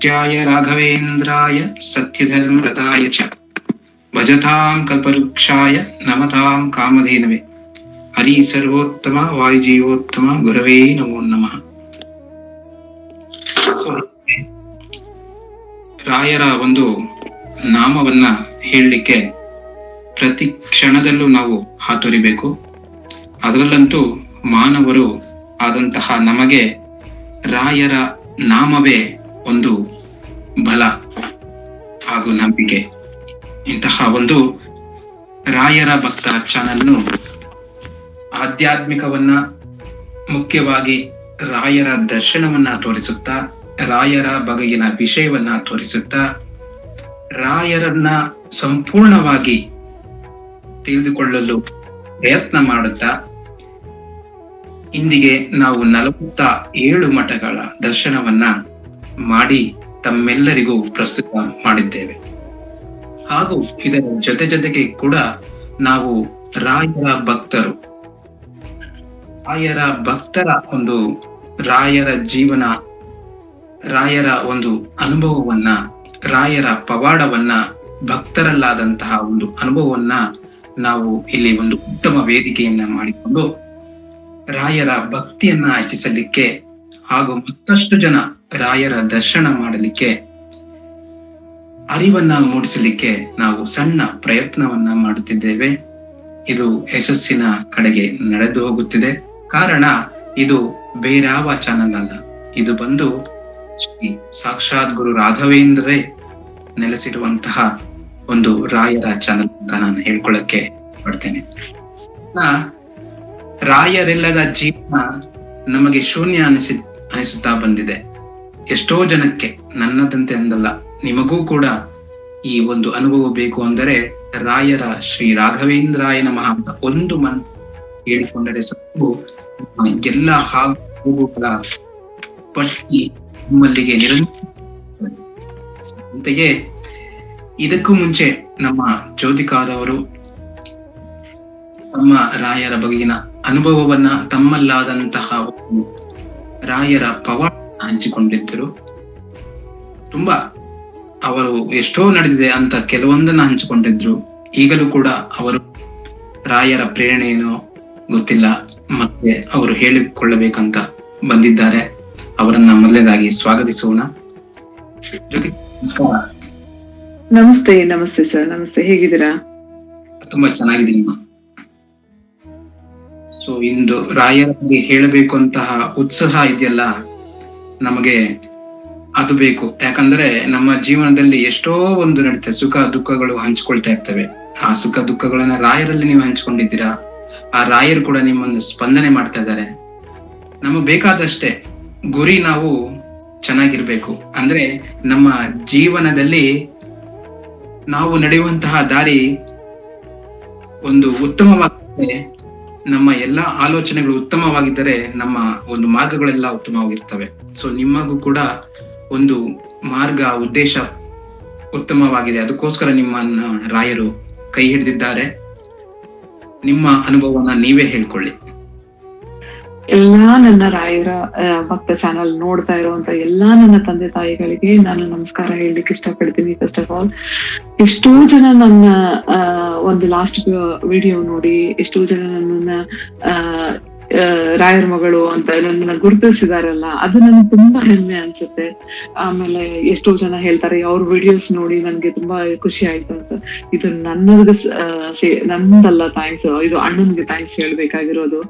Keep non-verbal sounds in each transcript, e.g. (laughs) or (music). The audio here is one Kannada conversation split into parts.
पूज्याय राघवेन्द्राय सत्यधर्मरताय च भजतां कल्पवृक्षाय नमतां कामधेनवे ಹರಿ ಸರ್ವೋತ್ತಮ ವಾಯುಜೀವೋತ್ತಮ ಗುರವೇ ನಮೋ ನಮಃ So, ರಾಯರ ಒಂದು ನಾಮವನ್ನ ಹೇಳಲಿಕ್ಕೆ ಪ್ರತಿ ಕ್ಷಣದಲ್ಲೂ ನಾವು ಹಾತೊರಿಬೇಕು ಅದರಲ್ಲಂತೂ ಮಾನವರು ಆದಂತಹ ನಮಗೆ ರಾಯರ ನಾಮವೇ ಒಂದು ಬಲ ಹಾಗೂ ನಂಬಿಕೆ. ಇಂತಹ ಒಂದು ರಾಯರ ಭಕ್ತ ಚಾನಲ್ನು ಆಧ್ಯಾತ್ಮಿಕವನ್ನ ಮುಖ್ಯವಾಗಿ ರಾಯರ ದರ್ಶನವನ್ನ ತೋರಿಸುತ್ತಾ, ರಾಯರ ಬಗೆಗಿನ ವಿಷಯವನ್ನ ತೋರಿಸುತ್ತಾ, ರಾಯರನ್ನ ಸಂಪೂರ್ಣವಾಗಿ ತಿಳಿದುಕೊಳ್ಳಲು ಪ್ರಯತ್ನ ಮಾಡುತ್ತಾ, ಇಂದಿಗೆ ನಾವು ನಲವತ್ತ ಏಳು ಮಠಗಳ ದರ್ಶನವನ್ನ ಮಾಡಿ ತಮ್ಮೆಲ್ಲರಿಗೂ ಪ್ರಸ್ತುತ ಮಾಡಿದ್ದೇವೆ. ಹಾಗೂ ಇದರ ಜೊತೆ ಜೊತೆಗೆ ಕೂಡ ನಾವು ರಾಯರ ಭಕ್ತರು. ರಾಯರ ಭಕ್ತರ ಒಂದು ರಾಯರ ಜೀವನ, ರಾಯರ ಒಂದು ಅನುಭವವನ್ನ, ರಾಯರ ಪವಾಡವನ್ನ, ಭಕ್ತರಲ್ಲಾದಂತಹ ಒಂದು ಅನುಭವವನ್ನ ನಾವು ಇಲ್ಲಿ ಒಂದು ಉತ್ತಮ ವೇದಿಕೆಯನ್ನ ಮಾಡಿಕೊಂಡು ರಾಯರ ಭಕ್ತಿಯನ್ನ ಹೆಚ್ಚಿಸಲಿಕ್ಕೆ ಹಾಗೂ ಮತ್ತಷ್ಟು ಜನ ರಾಯರ ದರ್ಶನ ಮಾಡಲಿಕ್ಕೆ, ಅರಿವನ್ನ ಮೂಡಿಸಲಿಕ್ಕೆ ನಾವು ಸಣ್ಣ ಪ್ರಯತ್ನವನ್ನ ಮಾಡುತ್ತಿದ್ದೇವೆ. ಇದು ಯಶಸ್ಸಿನ ಕಡೆಗೆ ನಡೆದು ಹೋಗುತ್ತಿದೆ. ಕಾರಣ, ಇದು ಬೇರಾವ ಚಾನಲ್ ಅಲ್ಲ. ಇದು ಬಂದು ಸಾಕ್ಷಾತ್ ಗುರು ರಾಘವೇಂದ್ರೇ ನೆಲೆಸಿರುವಂತಹ ಒಂದು ರಾಯರ ಚಾನಲ್ ಅಂತ ನಾನು ಹೇಳ್ಕೊಳಕ್ಕೆ ಪಡ್ತೇನೆ ರಾಯರಿಲ್ಲದ ಜೀವನ ನಮಗೆ ಶೂನ್ಯ ಅನಿಸಿ ಅನಿಸುತ್ತಾ ಬಂದಿದೆ. ಎಷ್ಟೋ ಜನಕ್ಕೆ ನನ್ನದಂತೆ ಅಂದಲ್ಲ, ನಿಮಗೂ ಕೂಡ ಈ ಒಂದು ಅನುಭವ ಬೇಕು ಅಂದರೆ ರಾಯರ ಶ್ರೀ ರಾಘವೇಂದ್ರಾಯ ನಮಃ ಅಂತ ಒಂದು ಮನ್ ಹೇಳಿಕೊಂಡರೆ ಸಾಕು. ಎಲ್ಲ ಹಾಗೂಗಳ ಪಟ್ಟಿ ನಿಮ್ಮಲ್ಲಿಗೆ ನಿರಂತರ ಇದಕ್ಕೂ ಮುಂಚೆ ನಮ್ಮ ಜ್ಯೋತಿಕಾರವರು ತಮ್ಮ ರಾಯರ ಬಗೆಗಿನ ಅನುಭವವನ್ನ ತಮ್ಮಲ್ಲಾದಂತಹ ರಾಯರ ಪವಾಡ ಹಂಚಿಕೊಂಡಿದ್ದರು. ತುಂಬಾ ಅವರು ಎಷ್ಟೋ ನಡೆದಿದೆ ಅಂತ ಕೆಲವೊಂದನ್ನ ಹಂಚಿಕೊಂಡಿದ್ರು. ಈಗಲೂ ಕೂಡ ಅವರು ರಾಯರ ಪ್ರೇರಣೆ ಏನೋ ಗೊತ್ತಿಲ್ಲ. ಮತ್ತೆ ಅವರು ಹೇಳಿಕೊಳ್ಳಬೇಕಂತ ಬಂದಿದ್ದಾರೆ. ಅವರನ್ನ ಮೊದಲನೇದಾಗಿ ಸ್ವಾಗತಿಸೋಣ. ಜೊತೆಗೆ ನಮಸ್ಕಾರ. ನಮಸ್ತೆ ನಮಸ್ತೆ ಸರ್. ನಮಸ್ತೆ. ಹೇಗಿದ್ದೀರಾ? ತುಂಬಾ ಚೆನ್ನಾಗಿದ್ದೀನಿ ಸೊ ಇಂದು ರಾಯರ ಬಗ್ಗೆ ಹೇಳಬೇಕು ಅಂತಹ ಉತ್ಸಾಹ ಇದೆಯಲ್ಲ, ನಮಗೆ ಅದು ಬೇಕು. ಯಾಕಂದ್ರೆ ನಮ್ಮ ಜೀವನದಲ್ಲಿ ಎಷ್ಟೋ ಒಂದು ನಡೀತೆ, ಸುಖ ದುಃಖಗಳು ಹಂಚ್ಕೊಳ್ತಾ ಇರ್ತವೆ. ಆ ಸುಖ ದುಃಖಗಳನ್ನ ರಾಯರಲ್ಲಿ ನೀವು ಹಂಚ್ಕೊಂಡಿದ್ದೀರಾ? ಆ ರಾಯರು ಕೂಡ ನಿಮ್ಮನ್ನು ಸ್ಪಂದನೆ ಮಾಡ್ತಾ ಇದ್ದಾರೆ. ನಮಗೆ ಬೇಕಾದಷ್ಟೇ ಗುರಿ ನಾವು ಚೆನ್ನಾಗಿರ್ಬೇಕು. ಅಂದ್ರೆ ನಮ್ಮ ಜೀವನದಲ್ಲಿ ನಾವು ನಡೆಯುವಂತಹ ದಾರಿ ಒಂದು ಉತ್ತಮವಾಗಿದ್ದರೆ ನಮ್ಮ ಎಲ್ಲಾ ಆಲೋಚನೆಗಳು ಉತ್ತಮವಾಗಿದ್ದರೆ ನಮ್ಮ ಒಂದು ಮಾರ್ಗಗಳೆಲ್ಲ ಉತ್ತಮವಾಗಿರ್ತವೆ. ಸೊ ನಿಮಗೂ ಕೂಡ ಒಂದು ಮಾರ್ಗ ಉದ್ದೇಶ ಉತ್ತಮವಾಗಿದೆ. ಅದಕ್ಕೋಸ್ಕರ ನಿಮ್ಮನ್ನ ರಾಯರು ಕೈ ಹಿಡಿದಿದ್ದಾರೆ. ನಿಮ್ಮ ಅನುಭವನ ನೀವೇ ಹೇಳ್ಕೊಳ್ಳಿ. ಎಲ್ಲಾ ನನ್ನ ರಾಯರ ಭಕ್ತ ಚಾನಲ್ ನೋಡ್ತಾ ಇರುವಂತ ಎಲ್ಲಾ ನನ್ನ ತಂದೆ ತಾಯಿಗಳಿಗೆ ನಾನು ನಮಸ್ಕಾರ ಹೇಳಲಿಕ್ಕೆ ಇಷ್ಟಪಡ್ತೀನಿ. ಫಸ್ಟ್ ಆಫ್ ಆಲ್ ಎಷ್ಟೋ ಜನ ನನ್ನ ಆ, ಒಂದು ಲಾಸ್ಟ್ ವಿಡಿಯೋ ನೋಡಿ ಎಷ್ಟೋ ಜನ ನನ್ನನ್ನ ರಾಯರ ಮಗಳು ಅಂತ ನನ್ನ ಗುರುತಿಸಿದಾರಲ್ಲ, ಅದು ನನ್ಗೆ ತುಂಬಾ ಹೆಮ್ಮೆ ಅನ್ಸುತ್ತೆ. ಆಮೇಲೆ ಎಷ್ಟೋ ಜನ ಹೇಳ್ತಾರೆ, ಅವ್ರ ವಿಡಿಯೋಸ್ ನೋಡಿ ನನ್ಗೆ ತುಂಬಾ ಖುಷಿ ಆಯ್ತು ಅಂತ. ಇದು ನನ್ನದ ನಂದಲ್ಲ ಥ್ಯಾಂಕ್ಸ್ ಇದು ಅಣ್ಣನ್ಗೆ ಥ್ಯಾಂಕ್ಸ್ ಹೇಳ್ಬೇಕಾಗಿರೋದು.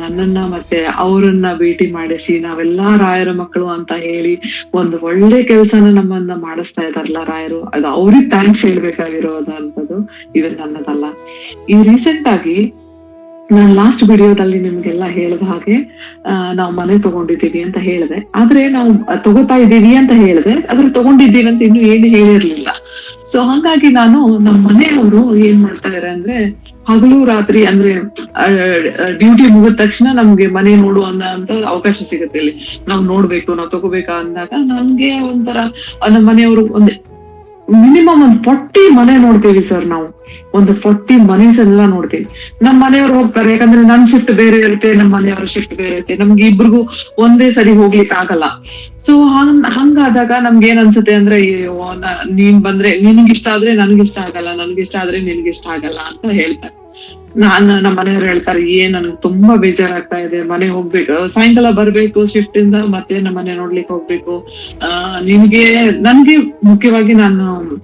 ನನ್ನನ್ನ ಮತ್ತೆ ಅವರನ್ನ ಭೇಟಿ ಮಾಡಿಸಿ ನಾವೆಲ್ಲಾ ರಾಯರ ಮಕ್ಕಳು ಅಂತ ಹೇಳಿ ಒಂದು ಒಳ್ಳೆ ಕೆಲ್ಸನ ನಮ್ಮನ್ನ ಮಾಡಿಸ್ತಾ ಇದಾರಲ್ಲ ರಾಯರು, ಅದು ಅವ್ರಿಗೆ ಥ್ಯಾಂಕ್ಸ್ ಹೇಳ್ಬೇಕಾಗಿರೋದಂಥದ್ದು ಇದು ನನ್ನದಲ್ಲ. ಈ ರೀಸೆಂಟ್ ಆಗಿ ನಾನು ಲಾಸ್ಟ್ ವಿಡಿಯೋದಲ್ಲಿ ನಿಮ್ಗೆಲ್ಲ ಹೇಳಿದ ಹಾಗೆ ನಾವು ಮನೆ ತಗೊಂಡಿದ್ದೀವಿ ಅಂತ ಹೇಳಿದೆ. ಆದ್ರೆ ನಾವು ತಗೋತಾ ಇದ್ದೀವಿ ಅಂತ ಹೇಳಿದೆ. ಆದ್ರೆ ತಗೊಂಡಿದ್ದೀವಿ ಅಂತ ಇನ್ನು ಏನು ಹೇಳಿರ್ಲಿಲ್ಲ. ಸೊ ಹಂಗಾಗಿ ನಾನು ನಮ್ಮ ಮನೆಯವರು ಏನ್ ಮಾಡ್ತಾ ಇದಾರೆ ಅಂದ್ರೆ, ಹಗಲು ರಾತ್ರಿ ಅಂದ್ರೆ ಡ್ಯೂಟಿ ಮುಗಿದ ತಕ್ಷಣ ನಮ್ಗೆ ಮನೆ ನೋಡುವ ಅಂತ ಅವಕಾಶ ಸಿಗುತ್ತೆ ಇಲ್ಲಿ. ನಾವು ನೋಡ್ಬೇಕು, ನಾವು ತಗೋಬೇಕಾ ಅಂದಾಗ ನಮ್ಗೆ ಒಂಥರ ನಮ್ಮ ಮನೆಯವರು ಒಂದ್ ಮಿನಿಮಮ್ ಒಂದ್ ಫಾರ್ಟಿ ಮನೆ ನೋಡ್ತೀವಿ ಸರ್ ನಾವು. ಒಂದು ಫಾರ್ಟಿ ಮನೀಸ್ ಎಲ್ಲ ನೋಡ್ತೀವಿ. ನಮ್ ಮನೆಯವ್ರು ಹೋಗ್ತಾರೆ, ಯಾಕಂದ್ರೆ ನನ್ ಶಿಫ್ಟ್ ಬೇರೆ ಇರುತ್ತೆ, ನಮ್ ಮನೆಯವ್ರ ಶಿಫ್ಟ್ ಬೇರೆ ಇರುತ್ತೆ. ನಮ್ಗೆ ಇಬ್ರಿಗೂ ಒಂದೇ ಸರಿ ಹೋಗ್ಲಿಕ್ಕೆ ಆಗಲ್ಲ. ಸೊ ಹಂಗ್, ಹಂಗಾದಾಗ ನಮ್ಗೆ ಏನ್ ಅನ್ಸುತ್ತೆ ಅಂದ್ರೆ ನೀನ್ ಬಂದ್ರೆ ನಿನ್ಗಿಷ್ಟ ಆದ್ರೆ ನನ್ಗಿಷ್ಟ ಆಗಲ್ಲ, ನನ್ಗಿಷ್ಟ ಆದ್ರೆ ನಿನ್ಗಿಷ್ಟ ಆಗಲ್ಲ ಅಂತ ಹೇಳ್ತಾರೆ. ನಾನ್ ನಮ್ಮ ಮನೆಯವ್ರು ಹೇಳ್ತಾರೆ ಏನ್ ನನಗೆ ತುಂಬಾ ಬೇಜಾರಾಗ್ತಾ ಇದೆ. ಮನೆ ಹೋಗ್ಬೇಕು. ಸಾಯಂಕಾಲ ಬರ್ಬೇಕು ಶಿಫ್ಟ್ ಇಂದ ಮತ್ತೆ ನಮ್ಮ ಮನೆ ನೋಡ್ಲಿಕ್ಕೆ ಹೋಗ್ಬೇಕು. ಆ ನಿನ್ಗೆ, ನನ್ಗೆ ಮುಖ್ಯವಾಗಿ ನಾನು,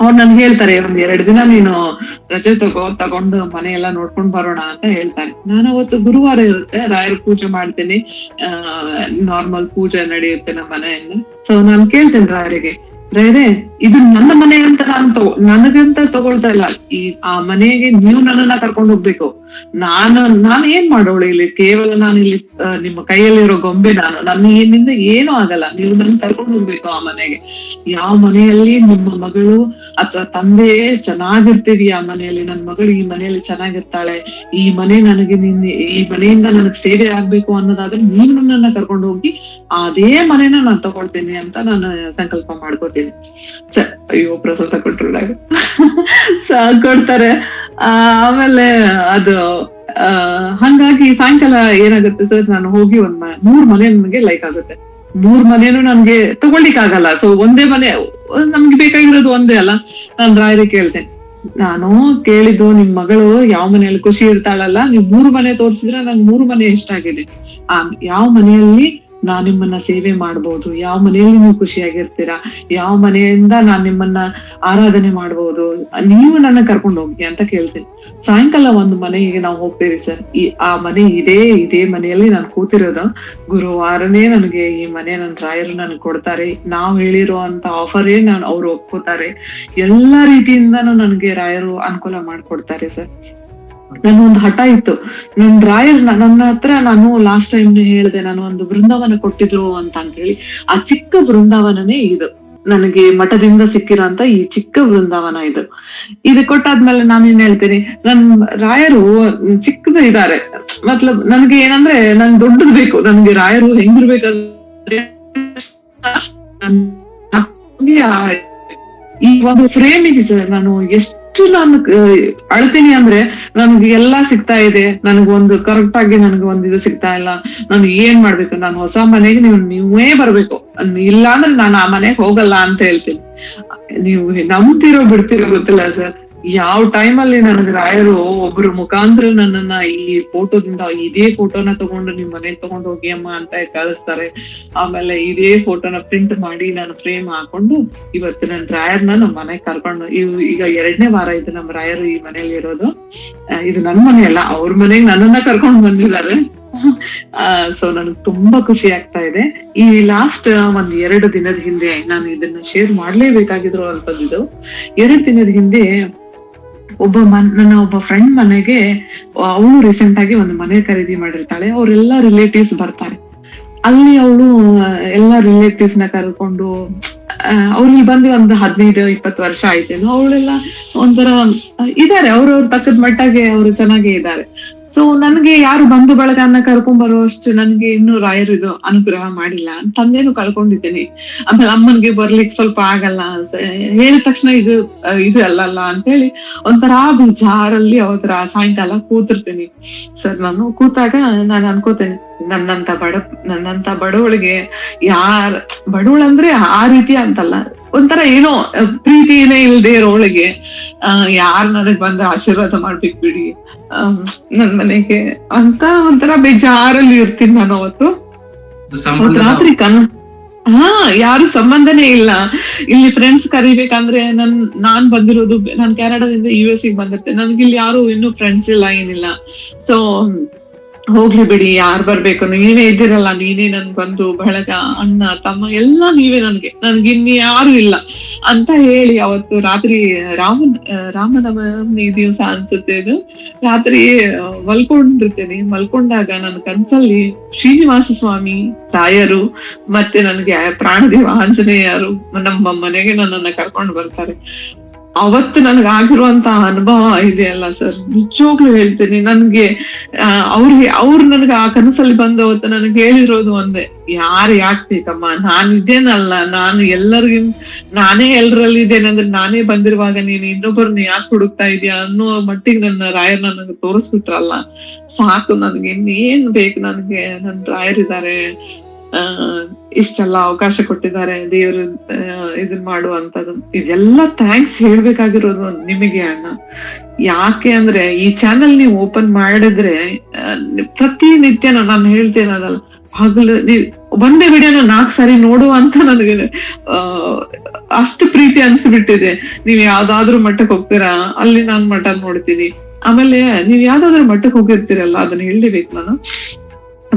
ಅವ್ರ ನನ್ಗೆ ಹೇಳ್ತಾರೆ, ಒಂದ್ ಎರಡ್ ದಿನ ನೀನು ರಜೆ ತಗೋ, ತಗೊಂಡು ಮನೆ ಎಲ್ಲ ನೋಡ್ಕೊಂಡ್ ಬರೋಣ ಅಂತ ಹೇಳ್ತಾರೆ. ನಾನು ಅವತ್ತು ಗುರುವಾರ ಇರುತ್ತೆ, ರಾಯರ ಪೂಜೆ ಮಾಡ್ತೀನಿ. ಆ ನಾರ್ಮಲ್ ಪೂಜೆ ನಡೆಯುತ್ತೆ ನಮ್ಮ ಮನೆಯಲ್ಲಿ. ಸೊ ನಾನು ಕೇಳ್ತೇನೆ ರಾಯರಿಗೆ. ರಾಯರೇ ಇದು ನನ್ನ ಮನೆ ಅಂತ ನಾನು ತಗೋ ನನಗಂತ ತಗೊಳ್ತಾ ಇಲ್ಲ. ಈ ಆ ಮನೆಗೆ ನೀವು ನನ್ನನ್ನ ಕರ್ಕೊಂಡು ಹೋಗ್ಬೇಕು. ನಾನು ನಾನು ಏನ್ ಮಾಡೋಳು ಇಲ್ಲಿ? ಕೇವಲ ನಾನು ಇಲ್ಲಿ ನಿಮ್ಮ ಕೈಯಲ್ಲಿರೋ ಗೊಂಬೆ ನಾನು. ನನ್ನ ಏನಿಂದ ಏನು ಆಗಲ್ಲ. ನೀವು ನನ್ನ ಕರ್ಕೊಂಡು ಹೋಗ್ಬೇಕು ಆ ಮನೆಗೆ. ಯಾವ ಮನೆಯಲ್ಲಿ ನಿಮ್ಮ ಮಗಳು ಅಥವಾ ತಂದೆ ಚೆನ್ನಾಗಿರ್ತೀವಿ ಆ ಮನೆಯಲ್ಲಿ ನನ್ನ ಮಗಳು ಈ ಮನೆಯಲ್ಲಿ ಚೆನ್ನಾಗಿರ್ತಾಳೆ, ಈ ಮನೆ ನನಗೆ ನಿನ್ನೆ, ಈ ಮನೆಯಿಂದ ನನಗೆ ಸೇವೆ ಆಗ್ಬೇಕು ಅನ್ನೋದಾದ್ರೆ ನೀನು ನನ್ನನ್ನ ಕರ್ಕೊಂಡು ಹೋಗಿ ಅದೇ ಮನೆನ ನಾನು ತಗೊಳ್ತೇನೆ ಅಂತ ನಾನು ಸಂಕಲ್ಪ ಮಾಡ್ಕೋತೀನಿ. ಸ, ಅಯ್ಯೋ, ಪ್ರಸಾದ (laughs) ಕೊಟ್ರು ಕೊಡ್ತಾರೆ. ಆಮೇಲೆ ಅದು ಹಂಗಾಗಿ ಸಾಯಂಕಾಲ ಏನಾಗುತ್ತೆ ಸರ್ ನಾನು ಹೋಗಿ ಒಂದ್ ಮೂರ್ ಮನೆ ನನಗೆ ಲೈಕ್ ಆಗುತ್ತೆ. ಮೂರ್ ಮನೇನು ನನ್ಗೆ ತಗೊಳ್ಲಿಕ್ ಆಗಲ್ಲ ಸೊ ಒಂದೇ ಮನೆ, ನಮ್ಗೆ ಬೇಕಾಗಿರೋದು ಒಂದೇ ಅಲ್ಲ. ನಾನ್ ರಾಯರಿಗೆ ಕೇಳ್ತೇನೆ ನಾನು ಕೇಳಿದ್ದು ನಿಮ್ ಮಗಳು ಯಾವ ಮನೆಯಲ್ಲಿ ಖುಷಿ ಇರ್ತಾಳಲ್ಲ, ನೀವ್ ಮೂರು ಮನೆ ತೋರಿಸಿದ್ರೆ ನಂಗೆ ಮೂರು ಮನೆ ಇಷ್ಟ ಆಗಿದೆ. ಆ, ಯಾವ ಮನೆಯಲ್ಲಿ ನಾನ್ ನಿಮ್ಮನ್ನ ಸೇವೆ ಮಾಡ್ಬೋದು. ಯಾವ ಮನೆಯಲ್ಲಿ ನೀವು ಖುಷಿಯಾಗಿರ್ತೀರಾ? ಯಾವ ಮನೆಯಿಂದ ನಾನ್ ನಿಮ್ಮನ್ನ ಆರಾಧನೆ ಮಾಡ್ಬೋದು? ನೀವು ನನ್ನ ಕರ್ಕೊಂಡು ಹೋಗಿ ಅಂತ ಕೇಳ್ತೀನಿ. ಸಾಯಂಕಾಲ ಒಂದು ಮನೆಗೆ ನಾವು ಹೋಗ್ತೇವೆ ಸರ್. ಈ, ಆ ಮನೆ ಇದೇ ಇದೇ ಮನೆಯಲ್ಲಿ ನಾನು ಕೂತಿರೋದು. ಗುರುವಾರನೇ ನನಗೆ ಈ ಮನೆ ನನ್ನ ರಾಯರು ನನಗೆ ಕೊಡ್ತಾರೆ. ನಾವು ಹೇಳಿರೋ ಅಂತ ಆಫರೇ ನಾನು ಅವ್ರು ಒಪ್ಕೋತಾರೆ. ಎಲ್ಲಾ ರೀತಿಯಿಂದನೂ ನನಗೆ ರಾಯರು ಅನುಕೂಲ ಮಾಡ್ಕೊಡ್ತಾರೆ ಸರ್. ನನ್ನ ಒಂದು ಹಠ ಇತ್ತು. ನನ್ ರಾಯರ್ ನನ್ನ ಹತ್ರ ನಾನು ಲಾಸ್ಟ್ ಟೈಮ್ ಹೇಳಿದೆ ನಾನು ಒಂದು ಬೃಂದಾವನ ಕೊಟ್ಟಿದ್ರು ಅಂತ ಹೇಳಿ ಆ ಚಿಕ್ಕ ಬೃಂದಾವನನೇ ಇದು. ನನಗೆ ಮಠದಿಂದ ಸಿಕ್ಕಿರೋಂತ ಈ ಚಿಕ್ಕ ಬೃಂದಾವನ ಇದು. ಇದು ಕೊಟ್ಟಾದ್ಮೇಲೆ ನಾನು ಏನ್ ಹೇಳ್ತೀನಿ, ನನ್ ರಾಯರು ಚಿಕ್ಕದ ಇದಾರೆ ಮತ್ಲಬ್ ನನ್ಗೆ ಏನಂದ್ರೆ ನನ್ ದೊಡ್ಡದ್ ಬೇಕು. ನನ್ಗೆ ರಾಯರು ಹೆಂಗಿರ್ಬೇಕಂದ್ರೆ ಈ ಒಂದು ಫ್ರೇಮಿಗೆ ಸರ್ ನಾನು ಎಷ್ಟು ನಾನು ಆ, ಅಳ್ತೀನಿ ಅಂದ್ರೆ ನನ್ಗೆ ಎಲ್ಲಾ ಸಿಗ್ತಾ ಇದೆ. ನನಗೊಂದು ಕರೆಕ್ಟ್ ಆಗಿ ನನಗೆ ಒಂದ್ ಇದು ಸಿಗ್ತಾ ಇಲ್ಲ. ನಾನು ಏನ್ ಮಾಡ್ಬೇಕು? ನಾನು ಹೊಸ ಮನೆಗೆ ನೀವು ನೀವೇ ಬರ್ಬೇಕು. ಇಲ್ಲ ಅಂದ್ರೆ ನಾನು ಆ ಮನೆಗೆ ಹೋಗಲ್ಲ ಅಂತ ಹೇಳ್ತೀನಿ. ನೀವು ನಂಬ್ತಿರೋ ಬಿಡ್ತಿರೋ ಗೊತ್ತಿಲ್ಲ ಸರ್. ಯಾವ ಟೈಮಲ್ಲಿ ನನಗೆ ರಾಯರು ಒಬ್ರು ಮುಖಾಂತರ ನನ್ನನ್ನ ಈ ಫೋಟೋದಿಂದ, ಇದೇ ಫೋಟೋನ ತಗೊಂಡು ನಿಮ್ ಮನೆಗೆ ತಗೊಂಡು ಹೋಗಿ ಅಮ್ಮ ಅಂತ ಕಳಿಸ್ತಾರೆ ಆಮೇಲೆ ಇದೇ ಫೋಟೋನ ಪ್ರಿಂಟ್ ಮಾಡಿ ನಾನು ಫ್ರೇಮ್ ಹಾಕೊಂಡು ಇವತ್ತು ನನ್ನ ರಾಯರ್ನ ನಮ್ಮ ಮನೆಗೆ ಕರ್ಕೊಂಡು, ಇವ್ ಈಗ ಎರಡನೇ ವಾರ ಇದು ನಮ್ಮ ರಾಯರು ಈ ಮನೇಲಿ ಇರೋದು. ಇದು ನನ್ ಮನೆ ಅಲ್ಲ, ಅವ್ರ ಮನೆಗೆ ನನ್ನನ್ನ ಕರ್ಕೊಂಡು ಬಂದಿದ್ದಾರೆ. ಸೊ ನನಗೆ ತುಂಬಾ ಖುಷಿ ಆಗ್ತಾ ಇದೆ. ಈ ಲಾಸ್ಟ್ ಒಂದ್ ಎರಡು ದಿನದ ಹಿಂದೆ ನಾನು ಇದನ್ನ ಶೇರ್ ಮಾಡ್ಲೇಬೇಕಾಗಿದ್ರು ಅಂತದ್ದು ಎರಡು ದಿನದ ಹಿಂದೆ ಒಬ್ಬ ನನ್ನ ಒಬ್ಬ ಫ್ರೆಂಡ್ ಮನೆಗೆ ಅವಳು ರೀಸೆಂಟ್ ಆಗಿ ಒಂದು ಮನೆ ಖರೀದಿ ಮಾಡಿರ್ತಾಳೆ. ಅವರೆಲ್ಲ ರಿಲೇಟಿವ್ಸ್ ಬರ್ತಾರೆ. ಅಲ್ಲಿ ಅವಳು ಎಲ್ಲಾ ರಿಲೇಟಿವ್ಸ್ನ ಕರ್ಕೊಂಡು ಅವ್ರಿಗೆ ಬಂದು ಒಂದು ಹದಿನೈದು, ಇಪ್ಪತ್ತು ವರ್ಷ ಆಯ್ತೇನೋ, ಅವಳೆಲ್ಲ ಒಂಥರ ಇದಾರೆ. ಅವ್ರವ್ರ ತಕ್ಕದ ಮಟ್ಟಾಗೆ ಅವರು ಚೆನ್ನಾಗೇ ಇದ್ದಾರೆ ಸೊ ನನ್ಗೆ ಯಾರು ಬಂಧು ಬಳಗನ್ನ ಕರ್ಕೊಂಡ್ ಬರುವಷ್ಟು ನನ್ಗೆ ಇನ್ನು ರಾಯರು ಇದು ಅನುಗ್ರಹ ಮಾಡಿಲ್ಲ. ತಂದೆನು ಕಳ್ಕೊಂಡಿದ್ದೇನೆ ಆಮೇಲೆ ಅಮ್ಮನ್ಗೆ ಬರ್ಲಿಕ್ಕೆ ಸ್ವಲ್ಪ ಆಗಲ್ಲ. ಹೇಳಿದ ತಕ್ಷಣ ಇದು ಇದು ಅಲ್ಲಲ್ಲ ಅಂತೇಳಿ ಒಂಥರ ಬೇಜಾರಲ್ಲಿ ಅವತ್ತರ ಸಾಯಂಕಾಲ ಕೂತಿರ್ತೇನೆ. ಸರ್, ನಾನು ಕೂತಾಗ ನಾನು ಅನ್ಕೋತೇನೆ, ನನ್ನಂತ ಬಡ, ನನ್ನಂತ ಬಡವಳಿಗೆ ಯಾರ, ಬಡವಳಂದ್ರೆ ಆ ರೀತಿ ಅಂತಲ್ಲ. ಒಂಥರ ಏನೋ ಪ್ರೀತಿನೇ ಇಲ್ದೇ ಇರೋಳಿಗೆ ಆ ಯಾರ್ ನನಗ್ ಬಂದು ಆಶೀರ್ವಾದ ಮಾಡ್ಬೇಕು ಬಿಡಿ. ನನ್ ಮನೆಗೆ ಅಂತ ಒಂಥರ ಬೇಜಾರಲ್ಲಿ ಇರ್ತೀನಿ ನಾನು ಅವತ್ತು. ರಾತ್ರಿ ಕನ್ ಹಾ ಯಾರು ಸಂಬಂಧನೇ ಇಲ್ಲ. ಇಲ್ಲಿ ಫ್ರೆಂಡ್ಸ್ ಕರಿಬೇಕಂದ್ರೆ ನನ್ ನಾನ್ ಬಂದಿರೋದು ನಾನ್ ಕೆನಡಾದಿಂದ ಯು ಎಸ್ಗೆ ಬಂದಿರ್ತೇನೆ. ನನ್ಗೆ ಇಲ್ಲಿ ಯಾರು ಇನ್ನೂ ಫ್ರೆಂಡ್ಸ್ ಇಲ್ಲ ಏನಿಲ್ಲ. ಸೊ ಹೋಗ್ಲಿ ಬಿಡಿ, ಯಾರ್ ಬರ್ಬೇಕು? ನೀವೇ ಇದ್ದೀರಲ್ಲ, ನೀನೇ ನನ್ ಬಂದು ಬಳಗ, ಅಣ್ಣ, ತಮ್ಮ, ಎಲ್ಲ ನೀವೇ ನನ್ಗೆ. ನನ್ಗೆ ಇನ್ನು ಯಾರು ಇಲ್ಲ. ಅಂತ ಹೇಳಿ ಅವತ್ತು ರಾತ್ರಿ, ರಾಮನ್ ರಾಮನವಮಿ ದಿವಸ ಅನ್ಸುತ್ತೆ ಇದು. ರಾತ್ರಿ ಮಲ್ಕೊಂಡಿರ್ತೇನೆ. ಮಲ್ಕೊಂಡಾಗ ನನ್ನ ಕನ್ಸಲ್ಲಿ ಶ್ರೀನಿವಾಸ ಸ್ವಾಮಿ ತಾಯರು ಮತ್ತೆ ನನ್ಗೆ ಪ್ರಾಣದೇವ ಆಂಜನೇಯರು ನಮ್ಮ ಮನೆಗೆ ನನ್ನನ್ನ ಕರ್ಕೊಂಡು ಬರ್ತಾರೆ. ಅವತ್ತು ನನಗೆ ಆಗಿರುವಂತ ಅನುಭವ ಇದೆಯಲ್ಲ ಸರ್ ನಿಜವಾಗ್ಲೂ ಹೇಳ್ತೀನಿ, ನನ್ಗೆ ಅವ್ರಿಗೆ ಅವ್ರು ನನ್ಗೆ ಆ ಕನಸಲ್ಲಿ ಬಂದ ಅವತ್ತು ನನಗೆ ಹೇಳಿರೋದು ಒಂದೇ. ಯಾರು ಯಾಕೆ ಬೇಕಮ್ಮ ನಾನು ಇದೇನಲ್ಲ, ನಾನು ಎಲ್ಲರಿಗೂ ನಾನೇ ಎಲ್ಲರಲ್ಲಿ ಇದೇನಂದ್ರೆ ನಾನೇ ಬಂದಿರುವಾಗ ನೀನು ಇನ್ನೊಬ್ಬರನ್ನ ಯಾಕೆ ಹುಡುಕ್ತಾ ಇದೀಯಾ ಅನ್ನೋ ಮಟ್ಟಿಗೆ ನನ್ನ ರಾಯರ್ ನನಗೆ ತೋರಿಸ್ಬಿಟ್ರಲ್ಲ. ಸಾಕು, ನನ್ಗೆ ಇನ್ನೇನ್ ಬೇಕು ನನ್ಗೆ? ನನ್ ರಾಯರಿದ್ದಾರೆ. ಆ ಇಷ್ಟೆಲ್ಲ ಅವಕಾಶ ಕೊಟ್ಟಿದ್ದಾರೆ, ದೇವರು ಇದನ್ ಮಾಡುವಂತದ್ದು ಇದೆಲ್ಲ ಥ್ಯಾಂಕ್ಸ್ ಹೇಳ್ಬೇಕಾಗಿರೋದು ನಿಮಗೆ ಅಣ್ಣ. ಯಾಕೆ ಅಂದ್ರೆ, ಈ ಚಾನೆಲ್ ನೀವು ಓಪನ್ ಮಾಡಿದ್ರೆ ಪ್ರತಿ ಪ್ರತಿನಿತ್ಯನೂ ನಾನು ಹೇಳ್ತೇನೆ ಅದಲ್ಲ ಹಗಲು ನೀವ್ ಒಂದೇ ವಿಡಿಯೋನ ನಾಲ್ಕು ಸಾರಿ ನೋಡುವಂತ ನನಗೆ ಅಷ್ಟು ಪ್ರೀತಿ ಅನ್ಸ್ಬಿಟ್ಟಿದೆ. ನೀವ್ ಯಾವ್ದಾದ್ರು ಮಠಕ್ಕೆ ಹೋಗ್ತೀರಾ? ಅಲ್ಲಿ ನಾನ್ ಮಠ ನೋಡ್ತೀನಿ. ಆಮೇಲೆ, ನೀವ್ ಯಾವ್ದಾದ್ರು ಮಠಕ್ಕೆ ಹೋಗಿರ್ತೀರಲ್ಲ, ಅದನ್ನ ಹೇಳ್ಲೇಬೇಕು ನಾನು.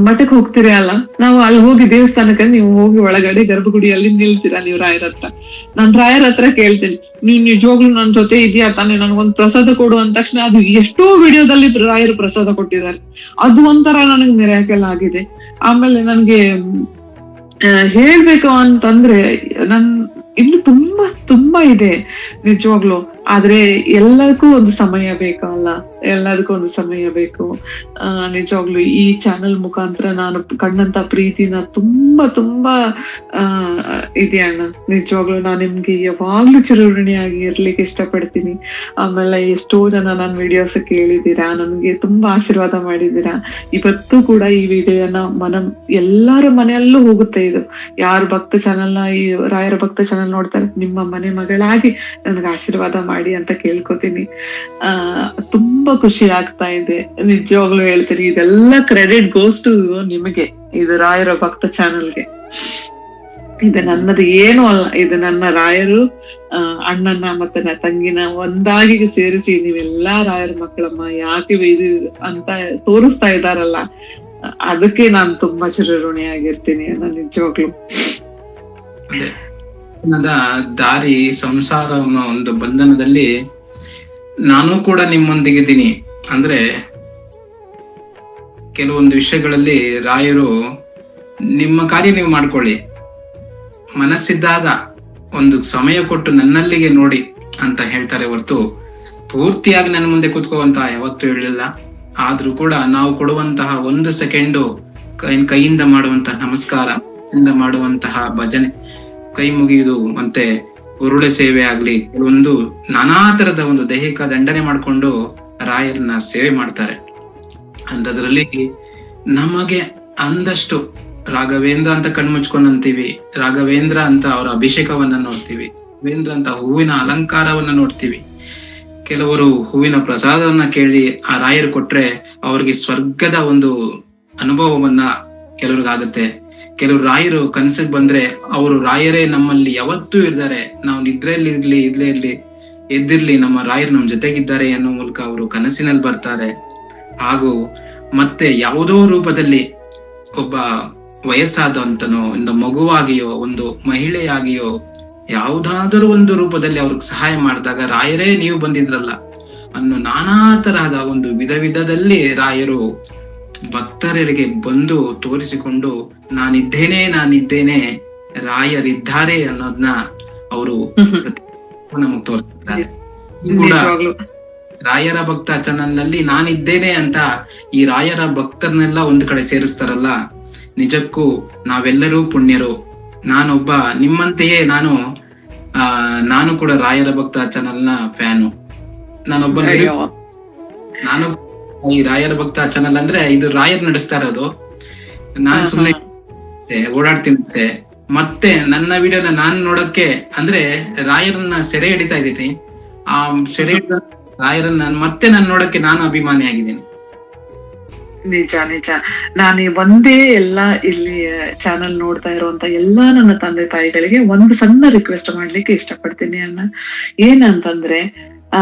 ಮಠಕ್ಕೆ ಹೋಗ್ತೀರಿ ಅಲ್ಲ? ನಾವು ಅಲ್ಲಿ ಹೋಗಿ ದೇವಸ್ಥಾನಕ್ಕೆ ನೀವು ಹೋಗಿ ಒಳಗಡೆ ಗರ್ಭಗುಡಿಯಲ್ಲಿ ನಿಲ್ತೀರಾ ನೀವು ರಾಯರ ಹತ್ರ? ನಾನ್ ರಾಯರ ಹತ್ರ ಕೇಳ್ತೀನಿ. ನೀವ್ ನಿಜವಾಗ್ಲು ನನ್ ಜೊತೆ ಇದೆಯಾ ತಾನೆ? ನನ್ಗೊಂದ್ ಪ್ರಸಾದ ಕೊಡು ಅಂದ ತಕ್ಷಣ ಅದು ಎಷ್ಟೋ ವಿಡಿಯೋದಲ್ಲಿ ರಾಯರು ಪ್ರಸಾದ ಕೊಟ್ಟಿದ್ದಾರೆ. ಅದು ಒಂಥರ ನನಗೆ ಮಿರಾಕಲ್ ಆಗಿದೆ. ಆಮೇಲೆ ನನ್ಗೆ ಹೇಳ್ಬೇಕು ಅಂತಂದ್ರೆ ನನ್, ಇನ್ನು ತುಂಬಾ ತುಂಬಾ ಇದೆ. ನಿಜವಾಗ್ಲು ಆದ್ರೆ ಎಲ್ಲದಕ್ಕೂ ಒಂದು ಸಮಯ ಬೇಕಲ್ಲ ಎಲ್ಲದಕ್ಕೂ ಒಂದು ಸಮಯ ಬೇಕು. ನಿಜವಾಗ್ಲು ಈ ಚಾನೆಲ್ ಮುಖಾಂತರ ನಾನು ಕಂಡಂತ ಪ್ರೀತಿನ ತುಂಬಾ ತುಂಬಾ ಇದೆ ಅಣ್ಣ. ನಿಜವಾಗ್ಲು ನಾನು ನಿಮ್ಗೆ ಯಾವಾಗ್ಲೂ ಚಿರಋಣಿಯಾಗಿ ಇರ್ಲಿಕ್ಕೆ ಇಷ್ಟಪಡ್ತೀನಿ. ಆಮೇಲೆ ಎಷ್ಟೋ ಜನ ನನ್ನ ವಿಡಿಯೋಸ್ ಕೇಳಿದ್ದೀರಾ, ನನ್ಗೆ ತುಂಬಾ ಆಶೀರ್ವಾದ ಮಾಡಿದ್ದೀರಾ. ಇವತ್ತು ಕೂಡ ಈ ವಿಡಿಯೋನ ಮನ, ಎಲ್ಲರ ಮನೆಯಲ್ಲೂ ಹೋಗುತ್ತೆ ಇದು. ಯಾರು ಭಕ್ತ ಚಾನೆಲ್ನ ಈ ರಾಯರ ಭಕ್ತ ಚಾನೆಲ್ ನೋಡ್ತಾರೆ, ನಿಮ್ಮ ಮನೆ ಮಗಳಾಗಿ ನನಗೆ ಆಶೀರ್ವಾದ ಅಂತ ಕೇಳ್ಕೊತೀನಿ. ಆ, ತುಂಬಾ ಖುಷಿ ಆಗ್ತಾ ಇದೆ. ನಿಜವಾಗ್ಲೂ ಹೇಳ್ತೀನಿ, ಇದೆಲ್ಲ ಕ್ರೆಡಿಟ್ ಗೋಸ್ ಟು ನಿಮಗೆ, ಇದು ರಾಯರ ಭಕ್ತ ಚಾನಲ್ಗೆ. ಇದು ನನ್ನದು ಏನು ಅಲ್ಲ, ಇದು ನನ್ನ ರಾಯರು ಅಣ್ಣನ ಮತ್ತೆ ನನ್ನ ತಂಗಿನ ಒಂದಾಗಿ ಸೇರಿಸಿ ನೀವೆಲ್ಲಾ ರಾಯರ ಮಕ್ಕಳಮ್ಮ, ಯಾಕೆ ಇದು ಅಂತ ತೋರಿಸ್ತಾ ಇದಾರಲ್ಲ ಅದಕ್ಕೆ ನಾನು ತುಂಬಾ ಚಿರಋಣಿಯಾಗಿರ್ತೀನಿ ನಾನು ನಿಜವಾಗ್ಲು. ಜೀವನದ ದಾರಿ ಸಂಸಾರ ಅನ್ನೋ ಒಂದು ಬಂಧನದಲ್ಲಿ ನಾನು ಕೂಡ ನಿಮ್ಮೊಂದಿಗಿದ್ದೀನಿ. ಅಂದ್ರೆ ಕೆಲವೊಂದು ವಿಷಯಗಳಲ್ಲಿ ರಾಯರು, ನಿಮ್ಮ ಕಾರ್ಯ ನೀವು ಮಾಡ್ಕೊಳ್ಳಿ. ಮನಸ್ಸಿದ್ದಾಗ ಒಂದು ಸಮಯ ಕೊಟ್ಟು ನನ್ನಲ್ಲಿಗೆ ನೋಡಿ ಅಂತ ಹೇಳ್ತಾರೆ ಹೊರತು ಪೂರ್ತಿಯಾಗಿ ನನ್ನ ಮುಂದೆ ಕೂತ್ಕೋವಂತ ಯಾವತ್ತೂ ಹೇಳಿಲ್ಲ ಆದ್ರೂ ಕೂಡ ನಾವು ಕೊಡುವಂತಹ ಒಂದು ಸೆಕೆಂಡು ಕೈಯಿಂದ ಮಾಡುವಂತಹ ನಮಸ್ಕಾರ ಮಾಡುವಂತಹ ಭಜನೆ ಕೈ ಮುಗಿಯುವುದು ಮತ್ತೆ ಉರುಳೆ ಸೇವೆ ಆಗ್ಲಿ, ಒಂದು ನಾನಾ ತರದ ಒಂದು ದೈಹಿಕ ದಂಡನೆ ಮಾಡಿಕೊಂಡು ರಾಯರನ್ನ ಸೇವೆ ಮಾಡ್ತಾರೆ. ಅಂತದ್ರಲ್ಲಿ ನಮಗೆ ಅಂದಷ್ಟು ರಾಘವೇಂದ್ರ ಅಂತ ಕಣ್ಮುಚ್ಕೊಂಡು ಅಂತೀವಿ, ರಾಘವೇಂದ್ರ ಅಂತ ಅವರ ಅಭಿಷೇಕವನ್ನ ನೋಡ್ತೀವಿ ವೇಂದ್ರ ಅಂತ ಹೂವಿನ ಅಲಂಕಾರವನ್ನ ನೋಡ್ತೀವಿ. ಕೆಲವರು ಹೂವಿನ ಪ್ರಸಾದವನ್ನ ಕೇಳಿ ಆ ರಾಯರು ಕೊಟ್ರೆ ಅವ್ರಿಗೆ ಸ್ವರ್ಗದ ಒಂದು ಅನುಭವವನ್ನ ಕೆಲವ್ರಿಗಾಗುತ್ತೆ. ಕೆಲವರು ರಾಯರು ಕನಸಿಗೆ ಬಂದ್ರೆ ಅವರು ರಾಯರೇ ನಮ್ಮಲ್ಲಿ ಯಾವತ್ತೂ ಇರ್ತಾರೆ. ನಾವು ನಿದ್ರೆಯಲ್ಲಿ ಇರ್ಲಿ ಇದ್ಲೇ ಇರ್ಲಿ, ಎದ್ದಿರ್ಲಿ, ನಮ್ಮ ರಾಯರು ನಮ್ಮ ಜೊತೆಗಿದ್ದಾರೆ ಅನ್ನೋ ಮೂಲಕ ಅವರು ಕನಸಿನಲ್ಲಿ ಬರ್ತಾರೆ. ಹಾಗೂ ಮತ್ತೆ ಯಾವುದೋ ರೂಪದಲ್ಲಿ ಒಬ್ಬ ವಯಸ್ಸಾದಂತನೋ, ಒಂದು ಮಗುವಾಗಿಯೋ, ಒಂದು ಮಹಿಳೆಯಾಗಿಯೋ, ಯಾವುದಾದರೂ ಒಂದು ರೂಪದಲ್ಲಿ ಅವ್ರಿಗೆ ಸಹಾಯ ಮಾಡಿದಾಗ ರಾಯರೇ ನೀವು ಬಂದಿದ್ರಲ್ಲ ಅನ್ನೋ ನಾನಾ ತರಹದ ಒಂದು ವಿಧ ವಿಧದಲ್ಲಿ ರಾಯರು ಭಕ್ತರಿಗೆ ಬಂದು ತೋರಿಸಿಕೊಂಡು ನಾನಿದ್ದೇನೆ ನಾನಿದ್ದೇನೆ ರಾಯರಿದ್ದಾರೆ ಅನ್ನೋದನ್ನ ಅವರು ನಮಗ್ ತೋರಿಸ್ತಾರೆ ಕೂಡ ರಾಯರ ಭಕ್ತ ಚಾನಲ್ನಲ್ಲಿ ನಾನಿದ್ದೇನೆ ಅಂತ ಈ ರಾಯರ ಭಕ್ತರನ್ನೆಲ್ಲ ಒಂದು ಕಡೆ ಸೇರಿಸ್ತಾರಲ್ಲ ನಿಜಕ್ಕೂ ನಾವೆಲ್ಲರೂ ಪುಣ್ಯರು. ನಾನೊಬ್ಬ ನಿಮ್ಮಂತೆಯೇ ನಾನು ಆ ನಾನು ಕೂಡ ರಾಯರ ಭಕ್ತ ಚಾನಲ್ನ ನ ಫ್ಯಾನು ನಾನೊಬ್ಬ ನಾನು ಈ ರಾಯರ ಭಕ್ತ ಚಾನಲ್ ಅಂದ್ರೆ ಇದು ರಾಯರ್ ನಡೆಸ್ತಾ ಇರೋದು. ನಾನು ಸುಮ್ಮನೆ ಓಡಾಡ್ತೀನಿ ಮತ್ತೆ ನನ್ನ ವಿಡಿಯೋನ ನಾನ್ ನೋಡಕ್ಕೆ ಅಂದ್ರೆ ರಾಯರನ್ನ ಸೆರೆ ಹಿಡಿತಾ ಇದ್ದೀನಿ. ಆ ಸೆರೆ ಹಿಡಿದ ರಾಯರನ್ನ ಮತ್ತೆ ನಾನು ನೋಡಕ್ಕೆ ನಾನು ಅಭಿಮಾನಿ ಆಗಿದ್ದೀನಿ. ನಿಜ ನಿಜ. ನಾನು ಒಂದೇ ಎಲ್ಲಾ ಇಲ್ಲಿ ಚಾನಲ್ ನೋಡ್ತಾ ಇರುವಂತ ಎಲ್ಲಾ ನನ್ನ ತಂದೆ ತಾಯಿಗಳಿಗೆ ಒಂದು ಸಣ್ಣ ರಿಕ್ವೆಸ್ಟ್ ಮಾಡ್ಲಿಕ್ಕೆ ಇಷ್ಟಪಡ್ತೀನಿ ಅಣ್ಣ. ಏನಂತಂದ್ರೆ ಆ